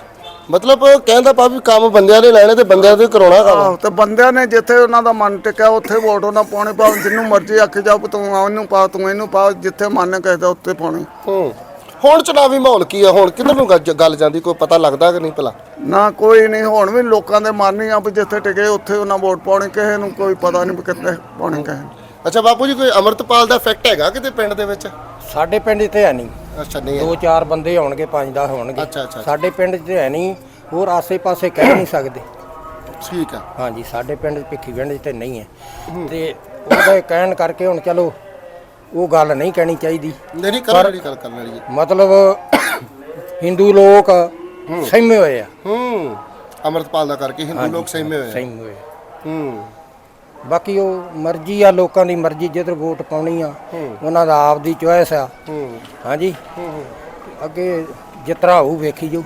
ਮਤਲਬ ਕਹਿੰਦਾ ਪਾ ਵੀ ਕੰਮ ਬੰਦਿਆਂ ਨੇ ਲੈਣੇ ਤੇ ਬੰਦਿਆਂ ਦੇ ਕਰਾਉਣਾ ਕੰਮ। ਆਹੋ ਤੇ ਬੰਦਿਆਂ ਨੇ ਜਿੱਥੇ ਉਹਨਾਂ ਦਾ ਮਨ ਟਿਕਿਆ ਉੱਥੇ ਵੋਟ ਉਹਨਾਂ ਪਾਉਣੀ ਭਾਵੇਂ ਜਿੰਨੂੰ ਮਰਜ਼ੀ ਆਖੇ ਜਾ ਤੂੰ ਉਹਨੂੰ ਪਾ ਤੂੰ ਇਹਨੂੰ ਪਾ ਜਿੱਥੇ ਮਨ ਕਿਸੇ ਦਾ ਉੱਥੇ ਪਾਉਣੀ। ਹੂੰ। ਹੁਣ ਚੁਣਾਵੀ ਮਾਹੌਲ ਕੀ ਆ? ਹੁਣ ਕਿੱਧਰ ਨੂੰ ਗੱਲ- ਗੱਲ ਜਾਂਦੀ? ਕੋਈ ਪਤਾ ਲੱਗਦਾ ਕਿ ਨਹੀਂ ਭਲਾ? ਨਾ ਕੋਈ ਨਹੀਂ ਹੁਣ ਵੀ ਲੋਕਾਂ ਦੇ ਮਨ ਹੀ ਆ ਵੀ ਜਿੱਥੇ ਟਿਕੇ ਉੱਥੇ ਉਹਨਾਂ ਵੋਟ ਪਾਉਣੀ ਕਿਸੇ ਨੂੰ ਕੋਈ ਪਤਾ ਨਹੀਂ ਵੀ ਕਿੱਥੇ ਪਾਉਣੀ ਕਿਸੇ ਨੂੰ। ਅੱਛਾ ਬਾਪੂ ਜੀ ਕੋਈ ਅਮਰਤਪਾਲ ਦਾ ਇਫੈਕਟ ਹੈਗਾ ਕਿਤੇ ਪਿੰਡ ਦੇ ਵਿੱਚ? ਸਾਡੇ ਪਿੰਡ 'ਚ ਤੇ ਹੈ ਨਹੀਂ। ਅੱਛਾ ਨਹੀਂ ਹੈ। ਦੋ ਚਾਰ ਬੰਦੇ ਹੋਣਗੇ ਪੰਜ ਦਸ ਹੋਣਗੇ। ਅੱਛਾ, ਅੱਛਾ। ਸਾਡੇ ਪਿੰਡ 'ਚ ਤੇ ਹੈ ਨਹੀਂ ਹੋਰ ਆਸੇ-ਪਾਸੇ ਕਹਿ ਨਹੀਂ ਸਕਦੇ। ਠੀਕ ਆ। ਹਾਂਜੀ ਸਾਡੇ ਪਿੰਡ 'ਚ ਭਿੱਖੀ ਪਿੰਡ 'ਚ ਤੇ ਨਹੀਂ ਹੈ। ਤੇ ਉਹਦੇ ਕਹਿਣ ਕਰਕੇ ਹੁਣ ਚਲੋ ਉਹ ਗੱਲ ਨਹੀਂ ਕਹਿਣੀ ਚਾਹੀਦੀ। ਨਹੀਂ ਨਹੀਂ ਕਰਨ ਵਾਲੀ ਗੱਲ ਕਰਨ ਵਾਲੀ ਹੈ। ਮਤਲਬ (coughs) ਹਿੰਦੂ ਲੋਕ ਸਹਿਮੇ ਹੋਏ ਆ। ਹੂੰ ਅਮਰਤਪਾਲ ਦਾ ਕਰਕੇ ਹਿੰਦੂ ਲੋਕ ਸਹਿਮੇ ਹੋਏ ਆ। ਸਹਿਮੇ ਹੋਏ ਹੂੰ। ਬਾਕੀ ਉਹ ਮਰਜ਼ੀ ਆ ਲੋਕਾਂ ਦੀ ਮਰਜ਼ੀ ਜਿੱਧਰ ਵੋਟ ਪਾਉਣੀ ਆ ਉਹਨਾਂ ਦਾ ਆਪ ਦੀ ਚੁਆਇਸ ਆ। ਹੂੰ। ਹਾਂਜੀ। ਅੱਗੇ ਜਿਤਰਾ ਹੋਊ ਵੇਖੀ ਜਾਊ।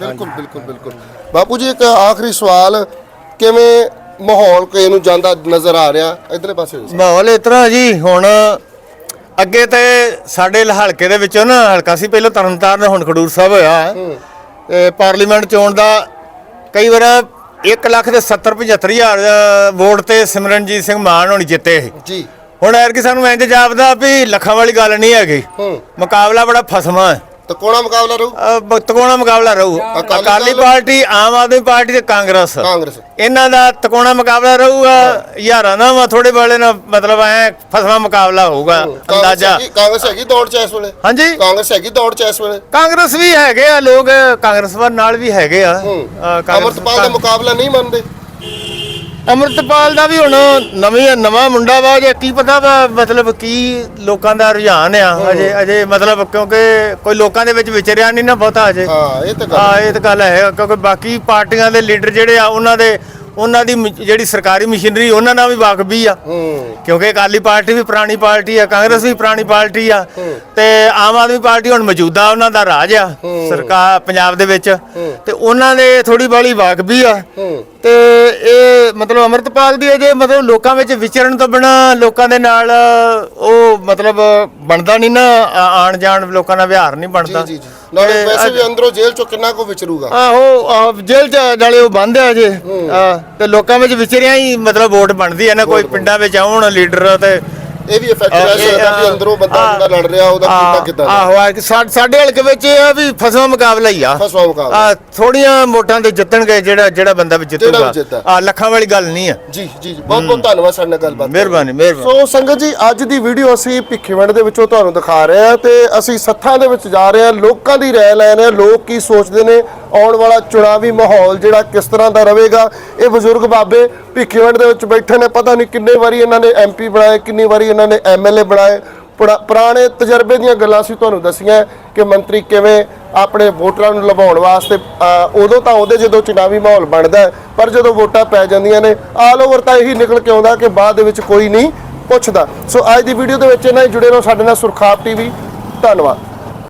ਬਿਲਕੁਲ ਬਿਲਕੁਲ ਬਿਲਕੁਲ। ਬਾਪੂ ਜੀ ਇੱਕ ਆਖਰੀ ਸਵਾਲ ਕਿਵੇਂ ਮਾਹੌਲ ਕਿਸੇ ਨੂੰ ਜਾਂਦਾ ਨਜ਼ਰ ਆ ਰਿਹਾ ਇਧਰਲੇ ਪਾਸੇ ਹੋ। ਮਾਹੌਲ ਇਸ ਤਰ੍ਹਾਂ ਜੀ ਹੁਣ ਅੱਗੇ ਤੇ ਸਾਡੇ ਹਲਕੇ ਦੇ ਵਿੱਚੋਂ ਨਾ ਹਲਕਾ ਸੀ ਪਹਿਲਾਂ ਤਰਨਤਾਰਨ ਹੁਣ ਖਡੂਰ ਸਾਹਿਬ ਹੋਇਆ। ਤੇ ਪਾਰਲੀਮੈਂਟ ਚੋਣ ਦਾ ਕਈ ਵਾਰ 1 ਲੱਖ ਦੇ 70 75 ਹਜ਼ਾਰ ਵੋਟ ਤੇ ਸਿਮਰਨਜੀਤ ਸਿੰਘ ਮਾਨ ਹੋਣੀ ਜਿੱਤੇ। ਜੀ। ਹੁਣ ਐਰ ਕਿ ਸਾਨੂੰ ਇੰਜ ਜਾਪਦਾ ਵੀ ਲੱਖਾਂ ਵਾਲੀ ਗੱਲ ਨਹੀਂ ਹੈਗੀ। ਮੁਕਾਬਲਾ ਬੜਾ ਫਸਮਾ ਹੈ। ਤਾਂ ਕੋਣਾ ਮੁਕਾਬਲਾ ਰਹੂ? ਅ, ਤਕੋਣਾ ਮੁਕਾਬਲਾ ਰਹੂ? ਅਕਾਲੀ ਪਾਰਟੀ ਆਮ ਆਦਮੀ ਪਾਰਟੀ ਤੇ ਕਾਂਗਰਸ। ਕਾਂਗਰਸ। ਇਹਨਾਂ ਦਾ ਤਕੋਣਾ ਮੁਕਾਬਲਾ ਰਹੂਗਾ? ਯਾਰਾਂ ਦਾ ਵਾ ਥੋੜੇ ਵਾਲੇ ਨਾਲ ਮਤਲਬ ਐ ਫਸਵਾ ਮੁਕਾਬਲਾ ਹੋਊਗਾ ਕਾਂਗਰਸ ਅੰਦਾਜ਼ਾ। ਹੈਗੀ- ਕਾਂਗਰਸ ਹੈਗੀ ਦੌੜ ਚ ਇਸ ਵੇਲੇ। ਹਾਂਜੀ। ਕਾਂਗਰਸ ਹੈਗੀ ਦੌੜ ਚ ਇਸ ਵੇਲੇ। ਕਾਂਗਰਸ ਵੀ ਹੈਗੇ ਆ ਲੋਕ ਕਾਂਗਰਸ ਵੱਲ ਨਾਲ ਵੀ ਹੈਗੇ ਆ। ਕਾਂਗਰਸ- ਅਮਰਤਪਾਲ ਦਾ ਮੁਕਾਬਲਾ ਨਹੀਂ ਮੰਨਦੇ। ਅਮਰਤਪਾਲ ਦਾ ਵੀ ਹੁਣ ਨਵੀਂ ਨਵਾਂ ਮੁੰਡਾ ਵਾ ਜੇ ਕੀ ਪਤਾ ਵਾ ਮਤਲਬ ਕੀ ਲੋਕਾਂ ਦਾ ਰੁਝਾਨ ਆ। ਅਜੇ ਅਜੇ ਮਤਲਬ ਕਿਉਂਕਿ ਕੋਈ ਲੋਕਾਂ ਦੇ ਵਿੱਚ ਵਿਚਰਿਆ ਨਹੀਂ ਨਾ ਬਹੁਤਾ ਅਜੇ। ਹਾਂ ਇਹ ਤਾਂ ਗੱਲ ਹਾਂ। ਇਹ ਤਾਂ ਗੱਲ ਹੈ ਕਿਉਂਕਿ ਬਾਕੀ ਪਾਰਟੀਆਂ ਦੇ ਲੀਡਰ ਜਿਹੜੇ ਆ ਉਹਨਾਂ ਦੇ ਉਹਨਾਂ ਦੀ ਮ- ਜਿਹੜੀ ਸਰਕਾਰੀ ਮਸ਼ੀਨਰੀ ਉਹਨਾਂ ਨਾਲ ਵੀ ਵਾਕਫੀ ਆ। ਹੂੰ। ਕਿਉਂਕਿ ਅਕਾਲੀ ਪਾਰਟੀ ਵੀ ਪੁਰਾਣੀ ਪਾਰਟੀ ਆ ਕਾਂਗਰਸ ਵੀ ਪੁਰਾਣੀ ਪਾਰਟੀ ਆ। ਤੇ ਆਮ ਆਦਮੀ ਪਾਰਟੀ ਹੁਣ ਮੌਜੂਦਾ ਉਹਨਾਂ ਦਾ ਰਾਜ ਆ ਸਰਕਾਰ ਪੰਜਾਬ ਦੇ ਵਿੱਚ। ਤੇ ਉਹਨਾਂ ਦੇ ਥੋੜੀ ਬਾਲੀ ਵਾਕਫੀ ਆ। ਤੇ ਇਹ ਮਤਲਬ ਅਮਰਤਪਾਲ ਦੀ ਅਜੇ ਮਤਲਬ ਲੋਕਾਂ ਵਿੱਚ ਵਿਚਰਨ ਤੋਂ ਬਿਨਾ ਲੋਕਾਂ ਦੇ ਨਾਲ ਉਹ ਮਤਲਬ ਬਣਦਾ ਨਹੀਂ ਨਾ ਆ- ਆਣ ਜਾਣ ਲੋਕਾਂ ਨਾਲ ਵਿਹਾਰ ਨਹੀਂ ਬਣਦਾ। ਜੀ ਜੀ। ਨਾਲੇ ਵੈਸੇ ਵੀ ਅੰਦਰੋਂ ਜੇਲ੍ਹ ਚੋਂ ਕਿੰਨਾ ਕੋ ਵਿਚਰੂਗਾ? ਆਹੋ ਆਹ ਜੇਲ੍ਹ ਚ ਨਾਲੇ ਉਹ ਬੰਦ ਆ ਜੇ। ਆ, ਤੇ ਲੋਕਾਂ ਵਿੱਚ ਵਿਚਰਿਆ ਹੀ ਮਤਲਬ ਵੋਟ ਬਣਦੀ ਹੈ ਨਾ ਕੋਈ ਪਿੰਡਾਂ ਵਿੱਚ ਆਉਣ ਲੀਡਰ ਤੇ ਇਹ ਵੀ ਇਫੈਕਟ ਇਹ- ਸਕਦਾ ਵੀ ਅੰਦਰੋਂ ਬੰਦਾ ਜਿਹੜਾ ਲੜ ਰਿਹਾ ਉਹਦਾ ਆਹ, ਕਿਦਾਂ ਆਹੋ ਆ ਕਿ ਸਾਡੇ ਹਲਕੇ ਵਿੱਚ ਇਹ ਆ ਵੀ ਫਸਵਾ ਮੁਕਾਬਲਾ ਹੀ ਆ। ਫਸਵਾ ਮੁਕਾਬਲਾ। ਆ ਥੋੜੀਆਂ ਵੋਟਾਂ ਤੇ ਜਿੱਤਣਗੇ ਜਿਹੜਾ ਜਿਹੜਾ ਬੰਦਾ ਵੀ ਜਿੱਤੂਗਾ। ਆ ਲੱਖਾਂ ਵਾਲੀ ਗੱਲ ਨਹੀਂ ਆ। ਜੀ ਜੀ ਬਹੁਤ ਬਹੁਤ ਧੰਨਵਾਦ ਸਾਡੇ ਨਾਲ ਗੱਲਬਾਤ। ਮਿਹਰਬਾਨੀ ਮਿਹਰਬਾਨੀ। ਸੋ ਸੰਗਤ ਜੀ ਅੱਜ ਦੀ ਵੀਡੀਓ ਅਸੀਂ ਭਿੱਖੀਵਿੰਡ ਦੇ ਵਿੱਚੋਂ ਤੁਹਾਨੂੰ ਦਿਖਾ ਰਹੇ ਹਾਂ ਤੇ ਅਸੀਂ ਸੱਥਾਂ ਦੇ ਵਿੱਚ ਜਾ ਰਹੇ ਹਾਂ। ਲੋਕਾਂ ਦੀ ਰਾਏ ਲੈ ਰਹੇ ਹਾਂ। ਲੋਕ ਕੀ ਸੋਚਦੇ ਨੇ? ਆਉਣ ਵਾਲਾ ਚੁਣਾਵੀ ਮਾਹੌਲ ਜਿਹੜਾ ਕਿਸ ਤਰ੍ਹਾਂ ਦਾ ਰਹੇਗਾ? ਇਹ ਬਜ਼ੁਰਗ ਬਾਬੇ ਭਿੱਖੀਵਿੰਡ ਦੇ ਵਿੱਚ ਬੈਠੇ ਨੇ, ਪਤਾ ਨਹੀਂ ਕਿੰਨੇ ਵਾਰੀ ਇਹਨਾਂ ਨੇ ਐਮਪੀ ਬਣਾਏ, ਕਿੰਨੀ ਵਾਰੀ ਇਹਨਾਂ ਨੇ ਐਮਐਲਏ ਬਣਾਏ। ਪੁਰਾ- ਪੁਰਾਣੇ ਤਜਰਬੇ ਦੀਆਂ ਗੱਲਾਂ ਅਸੀਂ ਤੁਹਾਨੂੰ ਦੱਸੀਆਂ ਕਿ ਮੰਤਰੀ ਕਿਵੇਂ ਆਪਣੇ ਵੋਟਰਾਂ ਨੂੰ ਲਵਾਉਣ ਵਾਸਤੇ ਉਦੋਂ ਤਾਂ ਉਹਦੇ ਜਦੋਂ ਚੁਣਾਵੀ ਮਾਹੌਲ ਬਣਦਾ ਪਰ ਜਦੋਂ ਵੋਟਾਂ ਪੈ ਜਾਂਦੀਆਂ ਨੇ, ਆਲ ਓਵਰ ਤਾਂ ਇਹੀ ਨਿਕਲ ਕੇ ਆਉਂਦਾ ਕਿ ਬਾਅਦ ਦੇ ਵਿੱਚ ਕੋਈ ਨਹੀਂ ਪੁੱਛਦਾ। ਸੋ ਅੱਜ ਦੀ ਵੀਡੀਓ ਦੇ ਵਿੱਚ ਇਹਨਾਂ ਹੀ, ਜੁੜੇ ਰਹੋ ਸਾਡੇ ਨਾਲ ਸੁਰਖਾਪ ਟੀਵੀ। ਧੰਨਵਾਦ।